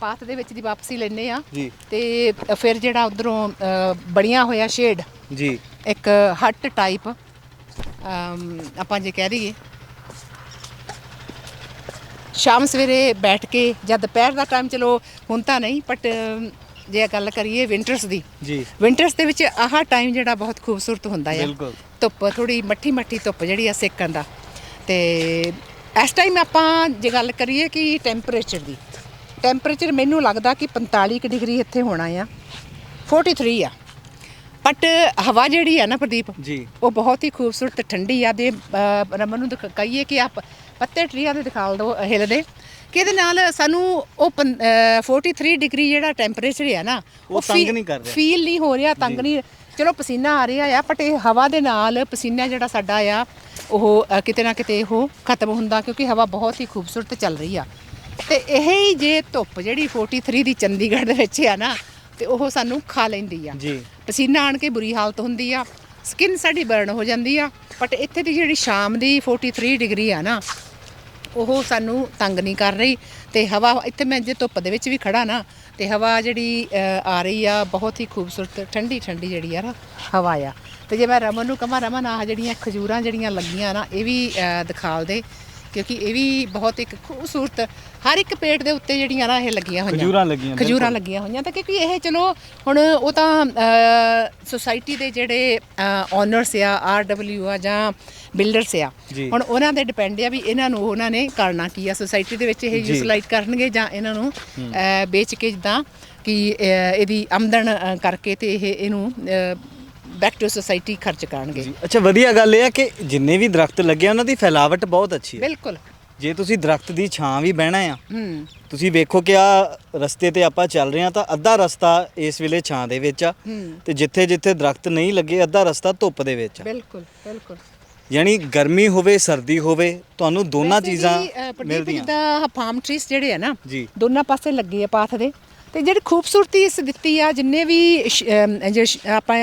ਪਾਥ ਦੇ ਵਿੱਚ ਦੀ ਵਾਪਸੀ ਲੈਨੇ ਆ। ਜੀ। ਤੇ ਫਿਰ ਜਿਹੜਾ ਉਧਰੋਂ ਬਣਿਆ ਹੋਇਆ ਸ਼ੇਡ ਜੀ। ਇੱਕ ਹੱਟ ਟਾਈਪ ਆਪਾਂ ਜੇ ਕਹਿ ਦਈਏ ਸ਼ਾਮ ਸਵੇਰੇ ਬੈਠ ਕੇ ਜਾਂ ਦੁਪਹਿਰ ਦਾ ਟਾਈਮ ਚਲੋ ਹੁਣ ਤਾਂ ਨਹੀਂ ਬਟ ਜੇ ਗੱਲ ਕਰੀਏ ਵਿੰਟਰਸ ਦੀ ਜੀ। ਵਿੰਟਰਸ ਦੇ ਵਿੱਚ ਆਹ ਟਾਈਮ ਜਿਹੜਾ ਬਹੁਤ ਖੂਬਸੂਰਤ ਹੁੰਦਾ ਬਿਲਕੁਲ। ਧੁੱਪ ਥੋੜੀ ਮੱਠੀ ਮੱਠੀ ਧੁੱਪ ਜਿਹੜੀ ਆ ਸੇਕਣ ਦਾ। ਤੇ ਇਸ ਟਾਈਮ ਆਪਾਂ ਜੇ ਗੱਲ ਕਰੀਏ ਕਿ ਟੈਂਪਰੇਚਰ ਦੀ ਟੈਂਪਰੇਚਰ ਮੈਨੂੰ ਲੱਗਦਾ ਕਿ 45 ਕੁ ਡਿਗਰੀ ਇੱਥੇ ਹੋਣਾ ਆ। 43 ਆ। ਬਟ ਹਵਾ ਜਿਹੜੀ ਆ ਨਾ ਪ੍ਰਦੀਪ ਜੀ। ਉਹ ਬਹੁਤ ਹੀ ਖੂਬਸੂਰਤ ਠੰਡੀ ਆ ਦੇ ਰਮਨ ਨੂੰ ਦਿਖ- ਕਹੀਏ ਕਿ ਆਪ ਪੱਤੇ ਟਰੀਆਂ ਦੇ ਦਿਖਾ ਦਿਓ ਹਿਲਦੇ ਕਿ ਇਹਦੇ ਨਾਲ ਸਾਨੂੰ ਉਹ ਪੰ- ਅਹ 43 ਡਿਗਰੀ ਜਿਹੜਾ ਟੈਂਪਰੇਚਰ ਹੈ ਨਾ ਉਹ ਤੰਗ ਨਹੀਂ ਕਰ ਰਿਹਾ। ਫੀਲ ਨਹੀਂ ਹੋ ਰਿਹਾ ਤੰਗ ਨਹੀਂ। ਚਲੋ ਪਸੀਨਾ ਆ ਰਿਹਾ ਆ ਬਟ ਇਹ ਹਵਾ ਦੇ ਨਾਲ ਪਸੀਨਾ ਜਿਹੜਾ ਸਾਡਾ ਆ ਉਹ ਅ, ਕਿਤੇ ਨਾ ਕਿਤੇ ਉਹ ਖਤਮ ਹੁੰਦਾ ਕਿਉਂਕਿ ਹਵਾ ਬਹੁਤ ਹੀ ਖੂਬਸੂਰਤ ਚੱਲ ਰਹੀ ਆ। ਤੇ ਇਹ ਹੀ ਜੇ ਧੁੱਪ ਜਿਹੜੀ 43 ਦੀ ਚੰਡੀਗੜ੍ਹ ਦੇ ਵਿੱਚ ਆ ਨਾ ਤੇ ਉਹ ਸਾਨੂੰ ਖਾ ਲੈਂਦੀ ਆ। ਜੀ। ਪਸੀਨਾ ਆਣ ਕੇ ਬੁਰੀ ਹਾਲਤ ਹੁੰਦੀ ਆ ਸਕਿਨ ਸਾਡੀ ਬਰਨ ਹੋ ਜਾਂਦੀ ਆ ਬਟ ਇੱਥੇ ਦੀ ਜਿਹੜੀ ਸ਼ਾਮ ਦੀ 43 ਡਿਗਰੀ ਆ ਨਾ ਉਹ ਸਾਨੂੰ ਤੰਗ ਨਹੀਂ ਕਰ ਰਹੀ ਤੇ ਹਵਾ ਇੱਥੇ ਮੈਂ ਜੇ ਧੁੱਪ ਦੇ ਵਿੱਚ ਵੀ ਖੜਾ ਨਾ ਤੇ ਹਵਾ ਜਿਹੜੀ ਆ ਰਹੀ ਆ ਬਹੁਤ ਹੀ ਖੂਬਸੂਰਤ ਠੰਡੀ ਠੰਡੀ ਜਿਹੜੀ ਆ ਨਾ ਹਵਾ ਆ। ਤੇ ਜੇ ਮੈਂ ਰਮਨ ਨੂੰ ਕਹਾਂ ਰਮਨ ਆਹ ਜਿਹੜੀਆਂ ਖਜੂਰਾਂ ਜਿਹੜੀਆਂ ਲੱਗੀਆਂ ਨਾ ਇਹ ਵੀ ਅ, ਦਿਖਾਲ ਦੇ। ਕਿਉਂਕਿ ਇਹ ਵੀ ਬਹੁਤ ਇੱਕ ਖੂਬਸੂਰਤ ਹਰ ਇੱਕ ਪੇੜ ਦੇ ਉੱਤੇ ਜਿਹੜੀਆਂ ਨਾ ਇਹ ਲੱਗੀਆਂ ਹੋਈਆਂ ਖਜੂਰਾਂ ਲੱਗੀਆਂ, ਖਜੂਰਾਂ। ਲੱਗੀਆਂ ਹੋਈਆਂ ਤਾਂ ਕਿਉਂਕਿ ਇਹ ਚਲੋ ਹੁਣ ਉਹ ਤਾਂ ਸੋਸਾਇਟੀ ਦੇ ਜਿਹੜੇ ਓਨਰਸ ਆ ਆਰਡਬਲਯੂ ਆ ਜਾਂ ਬਿਲਡਰਸ ਆ। ਹੁਣ ਉਹਨਾਂ ਦੇ ਡਿਪੈਂਡ ਆ ਵੀ ਇਹਨਾਂ ਨੂੰ ਉਹਨਾਂ ਨੇ ਕਰਨਾ ਕੀ ਆ ਸੋਸਾਇਟੀ ਦੇ ਵਿੱਚ ਇਹ। ਯੂਟਿਲਾਈਜ਼ ਕਰਨਗੇ ਜਾਂ ਇਹਨਾਂ ਨੂੰ ਵੇਚ ਕੇ ਜਿੱਦਾਂ ਕਿ ਇਹਦੀ ਆਮਦਨ ਕਰਕੇ ਤੇ ਇਹ ਇਹਨੂੰ ਬੈਕ ਟੂ ਸੋਸਾਇਟੀ ਖਰਚ ਕਰਨਗੇ। ਜੀ ਅੱਛਾ ਵਧੀਆ ਗੱਲ ਇਹ ਹੈ ਕਿ ਜਿੰਨੇ ਵੀ ਦਰਖਤ ਲੱਗੇ ਆ ਉਹਨਾਂ ਦੀ ਫੈਲਾਵਟ ਬਹੁਤ ਅੱਛੀ ਹੈ। ਬਿਲਕੁਲ। ਜੇ ਤੁਸੀਂ ਦਰਖਤ ਦੀ ਛਾਂ ਵੀ ਬਹਿਣਾ ਆ ਹੂੰ। ਤੁਸੀਂ ਵੇਖੋ ਕਿ ਆ ਰਸਤੇ ਤੇ ਆਪਾਂ ਚੱਲ ਰਹੇ ਆ ਤਾਂ ਅੱਧਾ ਰਸਤਾ ਇਸ ਵੇਲੇ ਛਾਂ ਦੇ ਵਿੱਚ ਆ। ਹੂੰ। ਤੇ ਜਿੱਥੇ ਜਿੱਥੇ ਦਰਖਤ ਨਹੀਂ ਲੱਗੇ ਅੱਧਾ ਰਸਤਾ ਧੁੱਪ ਦੇ ਵਿੱਚ ਆ। ਬਿਲਕੁਲ ਬਿਲਕੁਲ। ਯਾਨੀ ਗਰਮੀ ਹੋਵੇ ਸਰਦੀ ਹੋਵੇ ਤੁਹਾਨੂੰ ਦੋਨਾਂ ਵੈਸੇ ਵੀ, ਚੀਜ਼ਾਂ ਪ੍ਰਦੀਪ ਮਿਲਦੀਆਂ। ਜਿੱਦਾਂ ਫਾਰਮ ਟਰੀਸ ਜਿਹੜੇ ਆ ਨਾ ਜੀ। ਦੋਨਾਂ ਪਾਸੇ ਲੱਗੇ ਆ ਪਾਥ ਦੇ। ਤੇ ਜਿਹੜੀ ਖੂਬਸੂਰਤੀ ਇਸ ਦਿੱਤੀ ਆ ਜਿੰਨੇ ਵੀ ਆਪਾਂ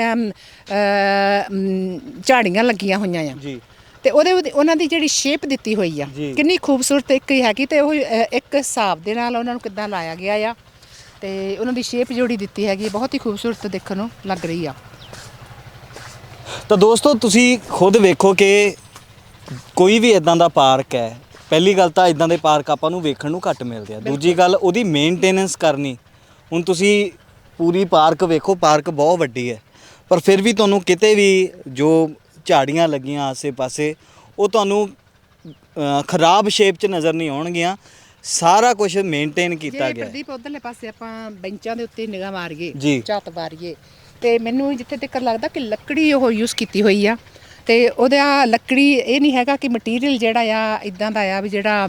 ਝਾੜੀਆਂ ਲੱਗੀਆਂ ਹੋਈਆਂ ਆ। ਜੀ। ਤੇ ਉਹਦੇ ਉਹਨਾਂ ਦੀ ਜਿਹੜੀ ਸ਼ੇਪ ਦਿੱਤੀ ਹੋਈ ਆ। ਕਿੰਨੀ ਖੂਬਸੂਰਤ ਇੱਕ ਹੀ ਹੈਗੀ ਤੇ ਉਹ ਇੱਕ ਹਿਸਾਬ ਦੇ ਨਾਲ ਉਹਨਾਂ ਨੂੰ ਕਿੱਦਾਂ ਲਾਇਆ ਗਿਆ ਆ। ਤੇ ਉਹਨਾਂ ਦੀ ਸ਼ੇਪ ਜਿਹੜੀ ਦਿੱਤੀ ਹੈਗੀ ਬਹੁਤ ਹੀ ਖੂਬਸੂਰਤ ਦੇਖਣ ਨੂੰ ਲੱਗ ਰਹੀ ਆ। ਤਾਂ ਦੋਸਤੋ ਤੁਸੀਂ ਖੁਦ ਵੇਖੋ ਕਿ ਕੋਈ ਵੀ ਇਦਾਂ ਦਾ ਪਾਰਕ ਹੈ ਪਹਿਲੀ ਗੱਲ ਤਾਂ ਇਦਾਂ ਦੇ ਪਾਰਕ ਆਪਾਂ ਨੂੰ ਵੇਖਣ ਨੂੰ ਘੱਟ ਮਿਲਦੇ ਆ। ਦੂਜੀ ਗੱਲ ਉਹਦੀ ਮੇਨਟੇਨੈਂਸ ਕਰਨੀ ਹੁਣ ਤੁਸੀਂ ਪੂਰੀ ਪਾਰਕ ਵੇਖੋ ਪਾਰਕ ਬਹੁਤ ਵੱਡੀ ਹੈ। ਪਰ ਫਿਰ ਵੀ ਤੁਹਾਨੂੰ ਕਿਤੇ ਵੀ ਜੋ ਝਾੜੀਆਂ ਲੱਗੀਆਂ ਆਸੇ-ਪਾਸੇ ਉਹ ਤੁਹਾਨੂੰ ਖਰਾਬ ਸ਼ੇਪ 'ਚ ਨਜ਼ਰ ਨਹੀਂ ਆਉਣਗੀਆਂ। ਸਾਰਾ ਕੁਝ ਮੇਨਟੇਨ ਕੀਤਾ ਗਿਆ ਹੈ। ਪ੍ਰਦੀਪ ਉਧਰਲੇ ਪਾਸੇ ਆਪਾਂ ਬੈਂਚਾਂ ਦੇ ਉੱਤੇ ਨਿਗਾਹ ਮਾਰੀਏ। ਝਾਤ ਮਾਰੀਏ ਤੇ ਮੈਨੂੰ ਜਿੱਥੇ ਤੱਕ ਲੱਗਦਾ ਕਿ ਲੱਕੜੀ ਉਹ ਯੂਜ਼ ਕੀਤੀ ਹੋਈ ਆ। ਤੇ ਉਹਦਾ ਲੱਕੜੀ ਇਹ ਨਹੀਂ ਹੈਗਾ ਕਿ ਮਟੀਰੀਅਲ ਜਿਹੜਾ ਆ ਇਦਾਂ ਦਾ ਆ ਵੀ ਜਿਹੜਾ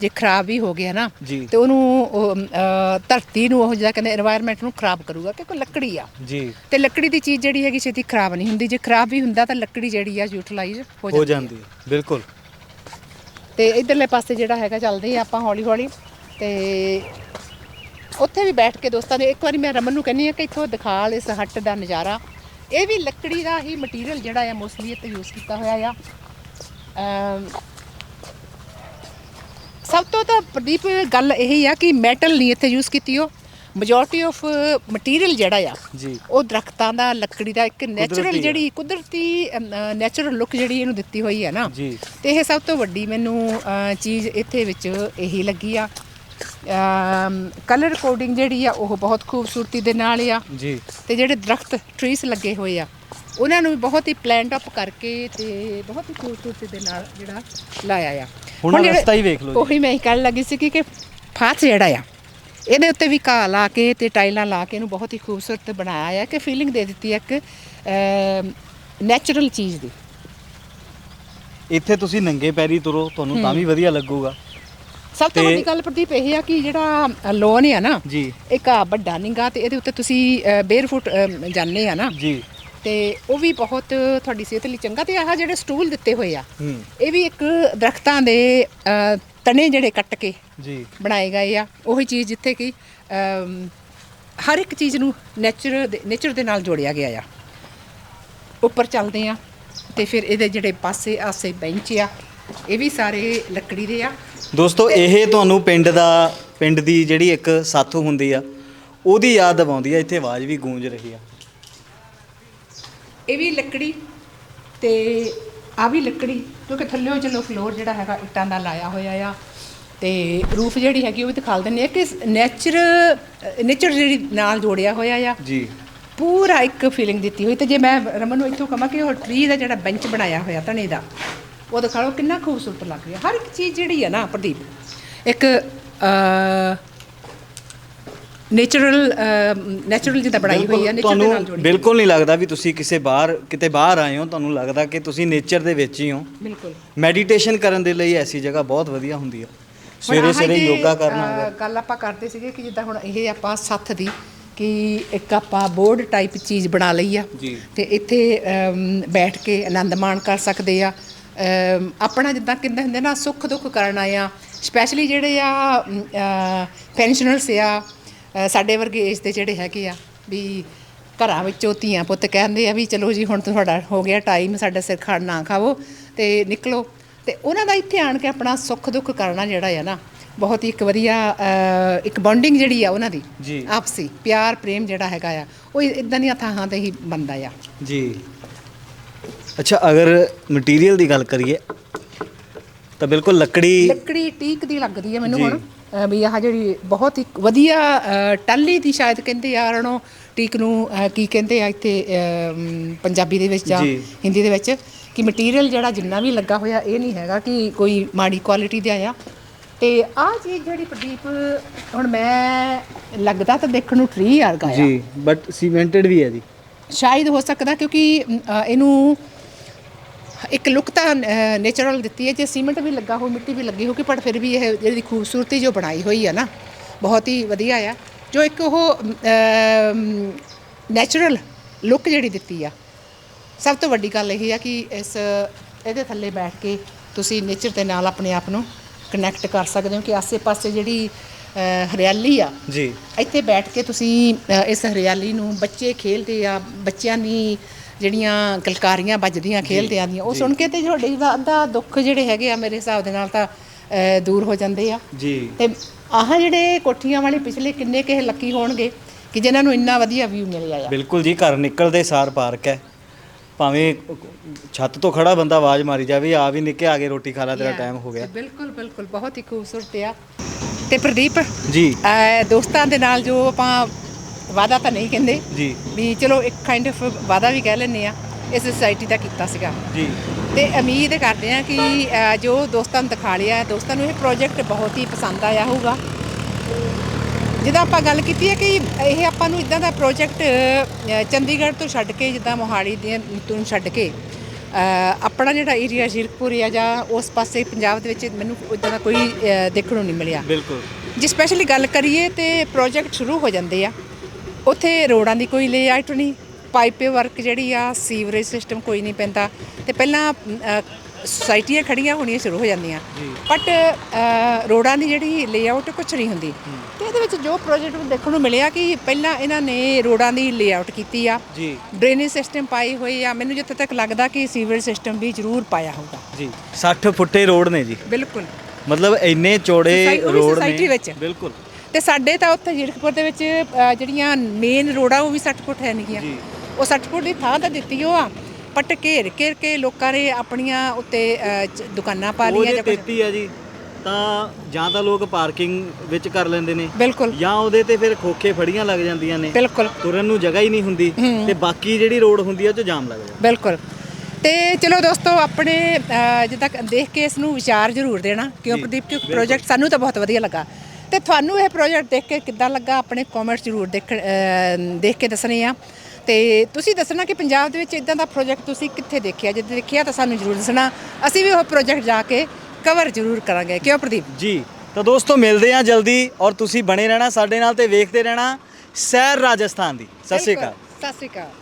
ਜੇ ਖਰਾਬ ਵੀ ਹੋ ਗਿਆ ਨਾ ਜੀ। ਤੇ ਉਹਨੂੰ ਅਹ, ਧਰਤੀ ਨੂੰ ਉਹ ਜਿਹੜਾ ਕਹਿੰਦੇ এনवायरमेंट ਨੂੰ ਖਰਾਬ ਕਰੂਗਾ ਕਿਉਂਕਿ ਲੱਕੜੀ ਆ। ਜੀ। ਤੇ ਲੱਕੜੀ ਦੀ ਚੀਜ਼ ਜਿਹੜੀ ਹੈਗੀ ਛੇਤੀ ਖਰਾਬ ਨਹੀਂ ਹੁੰਦੀ ਜੇ ਖਰਾਬ ਵੀ ਹੁੰਦਾ ਤਾਂ ਲੱਕੜੀ ਜਿਹੜੀ ਆ ਯੂਟਿਲਾਈਜ਼ ਹੋ ਜਾਂਦੀ ਹੈ ਬਿਲਕੁਲ। ਤੇ ਇਧਰਲੇ ਪਾਸੇ ਜਿਹੜਾ ਹੈਗਾ ਚੱਲਦੇ ਆ ਆਪਾਂ ਹੌਲੀ ਹੌਲੀ ਤੇ ਉੱਥੇ ਵੀ ਬੈਠ ਕੇ ਦੋਸਤਾਂ ਨੇ ਇੱਕ ਵਾਰੀ ਮੈਂ ਰਮਨ ਨੂੰ ਕਹਿੰਨੀ ਆ ਕਿ ਇੱਥੋਂ ਦਿਖਾ ਲੈ ਇਸ ਹੱਟ ਦਾ ਨਜ਼ਾਰਾ। ਇਹ ਵੀ ਲੱਕੜੀ ਦਾ ਹੀ ਮਟੀਰੀਅਲ ਜਿਹੜਾ ਆ ਮੋਸਟਲੀ ਇੱਥੇ ਯੂਜ਼ ਕੀਤਾ ਹੋਇਆ ਆ। ਸਭ ਤੋਂ ਤਾਂ ਪ੍ਰਦੀਪ ਗੱਲ ਇਹ ਆ ਕਿ ਮੈਟਲ ਨਹੀਂ ਇੱਥੇ ਯੂਜ਼ ਕੀਤੀ ਉਹ। ਮੈਜੋਰਟੀ ਆਫ ਮਟੀਰੀਅਲ ਜਿਹੜਾ ਆ ਜੀ। ਉਹ ਦਰਖਤਾਂ ਦਾ ਲੱਕੜੀ ਦਾ ਇੱਕ ਨੈਚੁਰਲ। ਜਿਹੜੀ ਕੁਦਰਤੀ ਨੈਚੁਰਲ ਲੁੱਕ ਜਿਹੜੀ ਇਹਨੂੰ ਦਿੱਤੀ ਹੋਈ ਹੈ ਨਾ। ਜੀ। ਤੇ ਇਹ ਸਭ ਤੋਂ ਵੱਡੀ ਮੈਨੂੰ ਚੀਜ਼ ਇੱਥੇ ਵਿੱਚ ਇਹੀ ਲੱਗੀ ਆ। ਕਲਰ ਕੋਡਿੰਗ ਜਿਹੜੀ ਆ ਉਹ ਬਹੁਤ ਖੂਬਸੂਰਤੀ ਦੇ ਨਾਲ ਆ। ਜੀ। ਤੇ ਜਿਹੜੇ ਦਰਖਤ ਟਰੀਸ ਲੱਗੇ ਹੋਏ ਆ ਉਹਨਾਂ ਨੂੰ ਵੀ ਬਹੁਤ ਹੀ ਪਲਾਨਟ ਅਪ ਕਰਕੇ ਤੇ ਬਹੁਤ ਹੀ ਖੂਬਸੂਰਤੀ ਦੇ ਨਾਲ ਜਿਹੜਾ ਲਾਇਆ ਆ। ਹੁਣ ਰਸਤਾ ਹੀ ਵੇਖ ਲਓ। ਉਹੀ ਮੈਂ ਹੀ ਕਹਿਣ ਲੱਗੀ ਸੀ ਕਿ ਕਿ ਫਾਥ ਜਿਹੜਾ ਆ ਇਹਦੇ ਉੱਤੇ ਵੀ ਘਾਹ ਲਾ ਕੇ ਤੇ ਟਾਈਲਾਂ ਲਾ ਕੇ ਇਹਨੂੰ ਬਹੁਤ ਹੀ ਖੂਬਸੂਰਤ ਬਣਾਇਆ ਆ ਕਿ ਫੀਲਿੰਗ ਦੇ ਦਿੱਤੀ ਹੈ ਇੱਕ ਨੈਚੁਰਲ ਚੀਜ਼ ਦੀ। ਇੱਥੇ ਤੁਸੀਂ ਨੰਗੇ ਪੈਰੀ ਤੁਰੋ ਤੁਹਾਨੂੰ ਤਾਂ ਵੀ ਵਧੀਆ ਲੱਗੂਗਾ। ਸਭ ਤੋਂ ਵੱਡੀ ਗੱਲ ਪ੍ਰਦੀਪ ਇਹ ਆ ਕਿ ਜਿਹੜਾ ਲੋਨ ਆ ਨਾ ਜੀ। ਇਹ ਘਾਹ ਵੱਡਾ ਨਿੰਗਾ ਤੇ ਇਹਦੇ ਉੱਤੇ ਤੁਸੀਂ ਬੇਅਰਫੁੱਟ ਜਾਂਦੇ ਆ ਨਾ। ਜੀ। ਤੇ ਉਹ ਵੀ ਬਹੁਤ ਤੁਹਾਡੀ ਸਿਹਤ ਲਈ ਚੰਗਾ ਤੇ ਆਹ ਜਿਹੜੇ ਸਟੂਲ ਦਿੱਤੇ ਹੋਏ ਆ ਇਹ ਵੀ ਇੱਕ ਦਰਖਤਾਂ ਦੇ ਤਣੇ ਜਿਹੜੇ ਕੱਟ ਕੇ ਜੀ। ਬਣਾਏ ਗਏ ਆ। ਉਹੀ ਚੀਜ਼ ਜਿੱਥੇ ਕਿ ਹਰ ਇੱਕ ਚੀਜ਼ ਨੂੰ ਨੇਚਰ ਨੇਚਰ ਦੇ ਨਾਲ ਜੋੜਿਆ ਗਿਆ ਆ। ਉੱਪਰ ਚੱਲਦੇ ਆ ਤੇ ਫਿਰ ਇਹਦੇ ਜਿਹੜੇ ਪਾਸੇ ਆਸੇ ਬੈਂਚ ਆ ਇਹ ਵੀ ਸਾਰੇ ਲੱਕੜੀ ਦੇ ਆ। ਦੋਸਤੋ ਇਹ ਤੁਹਾਨੂੰ ਪਿੰਡ ਦਾ ਪਿੰਡ ਦੀ ਜਿਹੜੀ ਇੱਕ ਸਾਥੂ ਹੁੰਦੀ ਆ ਉਹਦੀ ਯਾਦ ਦਿਵਾਉਂਦੀ ਆ ਇੱਥੇ ਆਵਾਜ਼ ਵੀ ਗੂੰਜ ਰਹੀ ਆ। ਇਹ ਵੀ ਲੱਕੜੀ ਤੇ ਆ ਵੀ ਲੱਕੜੀ ਕਿਉਂਕਿ ਥੱਲੇੋਂ ਚਲੋ ਫਲੋਰ ਜਿਹੜਾ ਹੈਗਾ ਇੱਟਾਂ ਦਾ ਲਾਇਆ ਹੋਇਆ ਆ। ਤੇ ਰੂਫ ਜਿਹੜੀ ਹੈਗੀ ਉਹ ਵੀ ਦਿਖਾ ਦਿੰਦੇ ਆ ਕਿ ਨੇਚਰ ਨੇਚਰ ਜਿਹੜੀ ਨਾਲ ਜੋੜਿਆ ਹੋਇਆ ਆ। ਜੀ। ਪੂਰਾ ਇੱਕ ਫੀਲਿੰਗ ਦਿੱਤੀ ਹੋਈ ਤੇ ਜੇ ਮੈਂ ਰਮਨ ਨੂੰ ਇੱਥੋਂ ਕਹਾਂ ਕਿ ਉਹ ਟਰੀ ਦਾ ਜਿਹੜਾ ਬੈਂਚ ਬਣਾਇਆ ਹੋਇਆ ਧਨੇ ਦਾ ਉਹ ਦਿਖਾ ਲਓ ਕਿੰਨਾ ਖੂਬਸੂਰਤ ਲੱਗ ਰਿਹਾ। ਹਰ ਇੱਕ ਚੀਜ਼ ਜਿਹੜੀ ਹੈ ਨਾ ਪ੍ਰਦੀਪ ਇੱਕ ਅ ਨੇਚਰਲ ਨੈਚੁਰਲ ਜਿੱਦਾਂ ਬਣਾਈ ਹੋਈ ਆ ਨੇਚਰ ਦੇ ਨਾਲ ਤੁਹਾਨੂੰ ਜੁੜੀ ਬਿਲਕੁਲ ਨਹੀਂ ਲੱਗਦਾ ਵੀ ਤੁਸੀਂ ਕਿਸੇ ਬਾਹਰ ਕਿਤੇ ਬਾਹਰ ਆਏ ਹੋ ਤੁਹਾਨੂੰ ਲੱਗਦਾ ਕਿ ਤੁਸੀਂ ਨੇਚਰ ਦੇ ਵਿੱਚ ਹੀ ਹੋ। ਬਿਲਕੁਲ। ਮੈਡੀਟੇਸ਼ਨ ਕਰਨ ਦੇ ਲਈ ਐਸੀ ਜਗ੍ਹਾ ਬਹੁਤ ਵਧੀਆ ਹੁੰਦੀ ਹੁਣ ਸਵੇਰੇ ਸਵੇਰੇ ਯੋਗਾ ਕਰਨਾ ਹੈਗਾ। ਗੱਲ ਆਪਾਂ ਕਰਦੇ ਸੀਗੇ ਕਿ ਜਿੱਦਾਂ ਹੁਣ ਇਹ ਆਪਾਂ ਸੱਥ ਦੀ ਕਿ ਇੱਕ ਆਪਾਂ ਬੋਰਡ ਟਾਈਪ ਚੀਜ਼ ਬਣਾ ਲਈ ਆ। ਤੇ ਇੱਥੇ ਅਮ, ਬੈਠ ਕੇ ਆਨੰਦ ਮਾਣ ਕਰ ਸਕਦੇ ਆ। ਅਮ, ਆਪਣਾ ਜਿੱਦਾਂ ਕਹਿੰਦੇ ਹੁੰਦੇ ਨਾ ਸੁੱਖ ਦੁੱਖ ਕਰਨਾ ਆ। ਸਪੈਸ਼ਲੀ ਜਿਹੜੇ ਆ ਪੈਨਸ਼ਨਰਸ ਆ ਸਾਡੇ ਵਰਗੇ ਏਜ ਦੇ ਜਿਹੜੇ ਹੈਗੇ ਆ ਵੀ ਘਰਾਂ ਵਿੱਚੋਂ ਧੀਆਂ ਪੁੱਤ ਕਹਿੰਦੇ ਆ ਵੀ ਚਲੋ ਜੀ ਹੁਣ ਤੁਹਾਡਾ ਹੋ ਗਿਆ ਟਾਈਮ ਸਾਡਾ ਸਿਰ ਖਾਣ ਨਾ ਖਾਵੋ ਤੇ ਨਿਕਲੋ ਤੇ ਉਹਨਾਂ ਦਾ ਇੱਥੇ ਆਣ ਕੇ ਆਪਣਾ ਸੁੱਖ ਦੁੱਖ ਕਰਨਾ ਜਿਹੜਾ ਆ ਨਾ ਬਹੁਤ ਹੀ ਇੱਕ ਵਧੀਆ ਇੱਕ ਬੌਂਡਿੰਗ ਜਿਹੜੀ ਆ ਉਹਨਾਂ ਦੀ ਜੀ। ਆਪਸੀ ਪਿਆਰ ਪ੍ਰੇਮ ਜਿਹੜਾ ਹੈਗਾ ਆ ਉਹ ਇਦਾਂ ਦੀਆਂ ਥਾਂ ਤੇ ਹੀ ਬਣਦਾ ਆ ਜੀ ਅੱਛਾ ਅਗਰ ਮਟੀਰੀਅਲ ਦੀ ਗੱਲ ਕਰੀਏ ਤਾਂ ਬਿਲਕੁਲ ਲੱਕੜੀ ਲੱਕੜੀ ਟੀਕ ਦੀ ਲੱਗਦੀ ਹੈ ਮੈਨੂੰ। ਹੁਣ ਵੀ ਆਹ ਜਿਹੜੀ ਬਹੁਤ ਹੀ ਵਧੀਆ ਅ, ਟਾਹਲੀ ਦੀ ਸ਼ਾਇਦ ਕਹਿੰਦੇ ਆ ਰਣੋ ਟੀਕ ਨੂੰ ਕੀ ਕਹਿੰਦੇ ਆ ਇੱਥੇ ਪੰਜਾਬੀ ਦੇ ਵਿੱਚ ਜਾਂ। ਹਿੰਦੀ ਦੇ ਵਿੱਚ ਕਿ ਮਟੀਰੀਅਲ ਜਿਹੜਾ ਜਿੰਨਾ ਵੀ ਲੱਗਾ ਹੋਇਆ ਇਹ ਨਹੀਂ ਹੈਗਾ ਕਿ ਕੋਈ ਮਾੜੀ ਕੁਆਲਿਟੀ ਦਾ ਆ ਤੇ ਆਹ ਚੀਜ਼ ਜਿਹੜੀ ਪ੍ਰਦੀਪ ਹੁਣ ਮੈਂ ਲੱਗਦਾ ਤਾਂ ਦੇਖਣ ਨੂੰ ਟਰੀ ਵਰਗਾ ਆ। ਜੀ ਬਟ ਸੀਮੈਂਟਡ ਵੀ ਹੈ ਜੀ। ਸ਼ਾਇਦ ਹੋ ਸਕਦਾ ਕਿਉਂਕਿ ਇਹਨੂੰ ਇੱਕ ਲੁੱਕ ਤਾਂ ਨੇਚਰਲ ਦਿੱਤੀ ਹੈ। ਜੇ ਸੀਮੈਂਟ ਵੀ ਲੱਗਾ ਹੋ ਮਿੱਟੀ ਵੀ ਲੱਗੀ ਹੋ ਕਿ ਪਰ ਫਿਰ ਵੀ ਇਹ ਜਿਹੜੀ ਖੂਬਸੂਰਤੀ ਜੋ ਬਣਾਈ ਹੋਈ ਹੈ ਨਾ ਬਹੁਤ ਹੀ ਵਧੀਆ ਆ। ਜੋ ਇੱਕ ਉਹ ਨੇਚਰਲ ਲੁੱਕ ਜਿਹੜੀ ਦਿੱਤੀ ਆ ਸਭ ਤੋਂ ਵੱਡੀ ਗੱਲ ਇਹ ਆ ਕਿ ਇਸ ਇਹਦੇ ਥੱਲੇ ਬੈਠ ਕੇ ਤੁਸੀਂ ਨੇਚਰ ਦੇ ਨਾਲ ਆਪਣੇ ਆਪ ਨੂੰ ਕਨੈਕਟ ਕਰ ਸਕਦੇ ਹੋ ਕਿ ਆਸੇ-ਪਾਸੇ ਜਿਹੜੀ ਹਰਿਆਲੀ ਆ ਜੀ। ਇੱਥੇ ਬੈਠ ਕੇ ਤੁਸੀਂ ਇਸ ਹਰਿਆਲੀ ਨੂੰ ਬੱਚੇ ਖੇਲਦੇ ਆ ਬੱਚਿਆਂ ਦੀ ਜਿਹੜੀਆਂ ਗਲਕਾਰੀਆਂ ਵੱਜਦੀਆਂ ਖੇਲਦੇ ਆਂਦੀਆਂ ਉਹ ਸੁਣ ਕੇ ਤੇ ਤੁਹਾਡੇ ਦਾ ਅੱਧਾ ਦੁੱਖ ਜਿਹੜੇ ਹੈਗੇ ਆ ਮੇਰੇ ਹਿਸਾਬ ਦੇ ਨਾਲ ਤਾਂ ਦੂਰ ਹੋ ਜਾਂਦੇ ਆ। ਜੀ। ਤੇ ਆਹ ਜਿਹੜੇ ਕੋਠੀਆਂ ਵਾਲੇ ਪਿਛਲੇ ਕਿੰਨੇ ਕਿਸੇ ਲੱਕੀ ਹੋਣਗੇ ਕਿ ਜਿਨ੍ਹਾਂ ਨੂੰ ਇੰਨਾ ਵਧੀਆ ਵਿਊ ਮਿਲਿਆ ਆ? ਬਿਲਕੁਲ ਜੀ ਘਰ ਨਿਕਲਦੇ ਸਾਰ ਪਾਰਕ ਹੈ। ਭਾਵੇਂ ਛੱਤ ਤੋਂ ਖੜਾ ਬੰਦਾ ਆਵਾਜ਼ ਮਾਰੀ ਜਾਵੇ ਆ ਵੀ ਨਿੱਕੇ ਆ ਕੇ ਰੋਟੀ ਖਾ ਲਾ ਤੇਰਾ ਟਾਈਮ ਹੋ ਗਿਆ। ਬਿਲਕੁਲ ਬਿਲਕੁਲ ਬਹੁਤ ਹੀ ਖੂਬਸੂਰਤ ਆ। ਤੇ ਪ੍ਰਦੀਪ ਜੀ। ਦੋਸਤਾਂ ਦੇ ਨਾਲ ਜੋ ਆਪਾਂ ਵਾਦਾ ਤਾਂ ਨਹੀਂ ਕਹਿੰਦੇ। ਜੀ। ਵੀ ਚਲੋ ਇੱਕ ਕਾਈਂਡ ਆਫ ਵਾਦਾ ਵੀ ਕਹਿ ਲੈਂਦੇ ਆ ਇਸ ਸੁਸਾਇਟੀ ਦਾ ਕੀਤਾ ਸੀਗਾ। ਜੀ। ਤੇ ਉਮੀਦ ਕਰਦੇ ਆ ਕਿ ਅ, ਜੋ ਦੋਸਤਾਂ ਨੂੰ ਦਿਖਾ ਲਿਆ ਦੋਸਤਾਂ ਨੂੰ ਇਹ ਪ੍ਰੋਜੈਕਟ ਬਹੁਤ ਹੀ ਪਸੰਦ ਆਇਆ ਹੋਊਗਾ। ਜਿੱਦਾਂ ਆਪਾਂ ਗੱਲ ਕੀਤੀ ਹੈ ਕਿ ਇਹ ਆਪਾਂ ਨੂੰ ਇਦਾਂ ਦਾ ਪ੍ਰੋਜੈਕਟ ਚੰਡੀਗੜ੍ਹ ਤੋਂ ਛੱਡ ਕੇ ਜਿੱਦਾਂ ਮੋਹਾਲੀ ਦੇ ਤੋਂ ਛੱਡ ਕੇ ਅ, ਆਪਣਾ ਜਿਹੜਾ ਏਰੀਆ ਜ਼ੀਰਕਪੁਰ ਆ ਜਾਂ ਉਸ ਪਾਸੇ ਪੰਜਾਬ ਦੇ ਵਿੱਚ ਮੈਨੂੰ ਇਦਾਂ ਦਾ ਕੋਈ ਅ, ਦੇਖਣ ਨੂੰ ਨਹੀਂ ਮਿਲਿਆ। ਬਿਲਕੁਲ। ਜੇ ਸਪੈਸ਼ਲੀ ਗੱਲ ਕਰੀਏ ਤੇ ਪ੍ਰੋਜੈਕਟ ਸ਼ੁਰੂ ਹੋ ਜਾਂਦੇ ਆ। ਉੱਥੇ ਰੋਡਾਂ ਦੀ ਕੋਈ ਲੇਆਊਟ ਨਹੀਂ ਪਾਈਪੇ ਵਰਕ ਜਿਹੜੀ ਆ ਸੀਵਰੇਜ ਸਿਸਟਮ ਕੋਈ ਨਹੀਂ ਪੈਂਦਾ। ਤੇ ਪਹਿਲਾਂ ਸੁਸਾਇਟੀਆਂ ਖੜੀਆਂ ਹੋਣੀਆਂ ਸ਼ੁਰੂ ਹੋ ਜਾਂਦੀਆਂ। ਬਟ ਰੋਡਾਂ ਦੀ ਜਿਹੜੀ ਲੇਆਊਟ ਕੁਛ ਨਹੀਂ ਹੁੰਦੀ। ਤੇ ਇਹਦੇ ਵਿੱਚ ਜੋ ਪ੍ਰੋਜੈਕਟ ਦੇਖਣ ਨੂੰ ਮਿਲਿਆ ਕਿ ਪਹਿਲਾਂ ਇਹਨਾਂ ਨੇ ਰੋਡਾਂ ਦੀ ਲੇਆਊਟ ਕੀਤੀ ਆ। ਜੀ। ਡਰੇਨੇਜ ਸਿਸਟਮ ਪਾਈ ਹੋਈ ਆ। ਮੈਨੂੰ ਜਿੱਥੇ ਤੱਕ ਲੱਗਦਾ ਕਿ ਸੀਵਰੇਜ ਸਿਸਟਮ ਵੀ ਜ਼ਰੂਰ ਪਾਇਆ ਹੋਊਗਾ। ਜੀ। 60 ਫੁੱਟੇ ਰੋਡ ਨੇ ਜੀ। ਬਿਲਕੁਲ। ਮਤਲਬ ਇੰਨੇ ਚੌੜੇ ਰੋਡ ਨੇ। ਵਿੱਚ। ਬਿਲਕੁਲ। ਤੇ ਸਾਡੇ ਤਾਂ ਉੱਥੇ ਜੀਰਕਪੁਰ ਦੇ ਵਿੱਚ ਅ, ਜਿਹੜੀਆਂ ਮੇਨ ਰੋਡਾਂ ਉਹ ਵੀ 60 ਫੁੱਟ ਹੈ ਨਹੀਂਆਂ ਜੀ। ਉਹ 60 ਫੁੱਟ ਦੀ ਥਾਂ ਤਾਂ ਦਿੱਤੀ ਉਹ ਆ ਪੱਟ ਘੇਰ ਘੇਰ ਕੇ ਲੋਕਾਂ ਨੇ ਆਪਣੀਆਂ ਉੱਤੇ ਅ, ਦੁਕਾਨਾਂ ਪਾ ਉਹ ਲਈਆਂ ਜੇ ਜਾਂ ਕੁਛ। 33 ਆ ਜੀ ਤਾਂ ਜਾਂ ਤਾਂ ਲੋਕ ਪਾਰਕਿੰਗ ਵਿੱਚ ਕਰ ਲੈਂਦੇ ਨੇ। ਬਿਲਕੁਲ। ਜਾਂ ਉਹਦੇ ਤੇ ਫਿਰ ਖੋਖੇ ਫੜੀਆਂ ਲੱਗ ਜਾਂਦੀਆਂ ਨੇ। ਬਿਲਕੁਲ। ਤੁਰਨ ਨੂੰ ਜਗ੍ਹਾ ਹੀ ਨਹੀਂ ਹੁੰਦੀ ਤੇ ਬਾਕੀ ਜਿਹੜੀ ਰੋਡ ਹੁੰਦੀ ਆ ਉਹ 'ਚ ਜਾਮ ਲੱਗ ਜਾਂਦਾ। ਬਿਲਕੁਲ। ਤੇ ਚਲੋ ਦੋਸਤੋ ਆਪਣੇ ਜਿੱਦਾਂ ਕ- ਦੇਖ ਕੇ ਇਸ ਨੂੰ ਵਿਚਾਰ ਜ਼ਰੂਰ ਦੇਣਾ ਕਿਉਂ ਜੀ, ਪ੍ਰਦੀਪ ਪ੍ਰੋਜੈਕਟ ਸਾਨੂੰ ਤਾਂ ਬਹੁਤ ਵਧੀਆ ਲੱਗਾ। ਤੇ ਤੁਹਾਨੂੰ ਇਹ ਪ੍ਰੋਜੈਕਟ ਦੇਖ ਕੇ ਕਿੱਦਾਂ ਲੱਗਾ? ਆਪਣੇ ਕਮੈਂਟ ਜ਼ਰੂਰ ਦੇਖ ਦੇਖ ਕੇ ਦੱਸਣੇ ਆ। ਤੇ ਤੁਸੀਂ ਦੱਸਣਾ ਕਿ ਪੰਜਾਬ ਦੇ ਵਿੱਚ ਇਦਾਂ ਦਾ ਪ੍ਰੋਜੈਕਟ ਤੁਸੀਂ ਕਿੱਥੇ ਦੇਖਿਆ? ਜੇ ਦੇਖਿਆ ਤਾਂ ਸਾਨੂੰ ਜ਼ਰੂਰ ਦੱਸਣਾ। ਅਸੀਂ ਵੀ ਉਹ ਪ੍ਰੋਜੈਕਟ ਜਾ ਕੇ ਕਵਰ ਜ਼ਰੂਰ ਕਰਾਂਗੇ। ਕਿਉਂ ਪ੍ਰਦੀਪ? ਜੀ ਤਾਂ ਦੋਸਤੋ ਮਿਲਦੇ ਆ ਜਲਦੀ ਔਰ ਤੁਸੀਂ ਬਣੇ ਰਹਿਣਾ ਸਾਡੇ ਨਾਲ ਤੇ ਵੇਖਦੇ ਰਹਿਣਾ ਸੈਰ ਰਾਜਸਥਾਨ ਦੀ। ਸਤਿ ਸ਼੍ਰੀ ਅਕਾਲ। ਸਤਿ ਸ਼੍ਰੀ ਅਕਾਲ।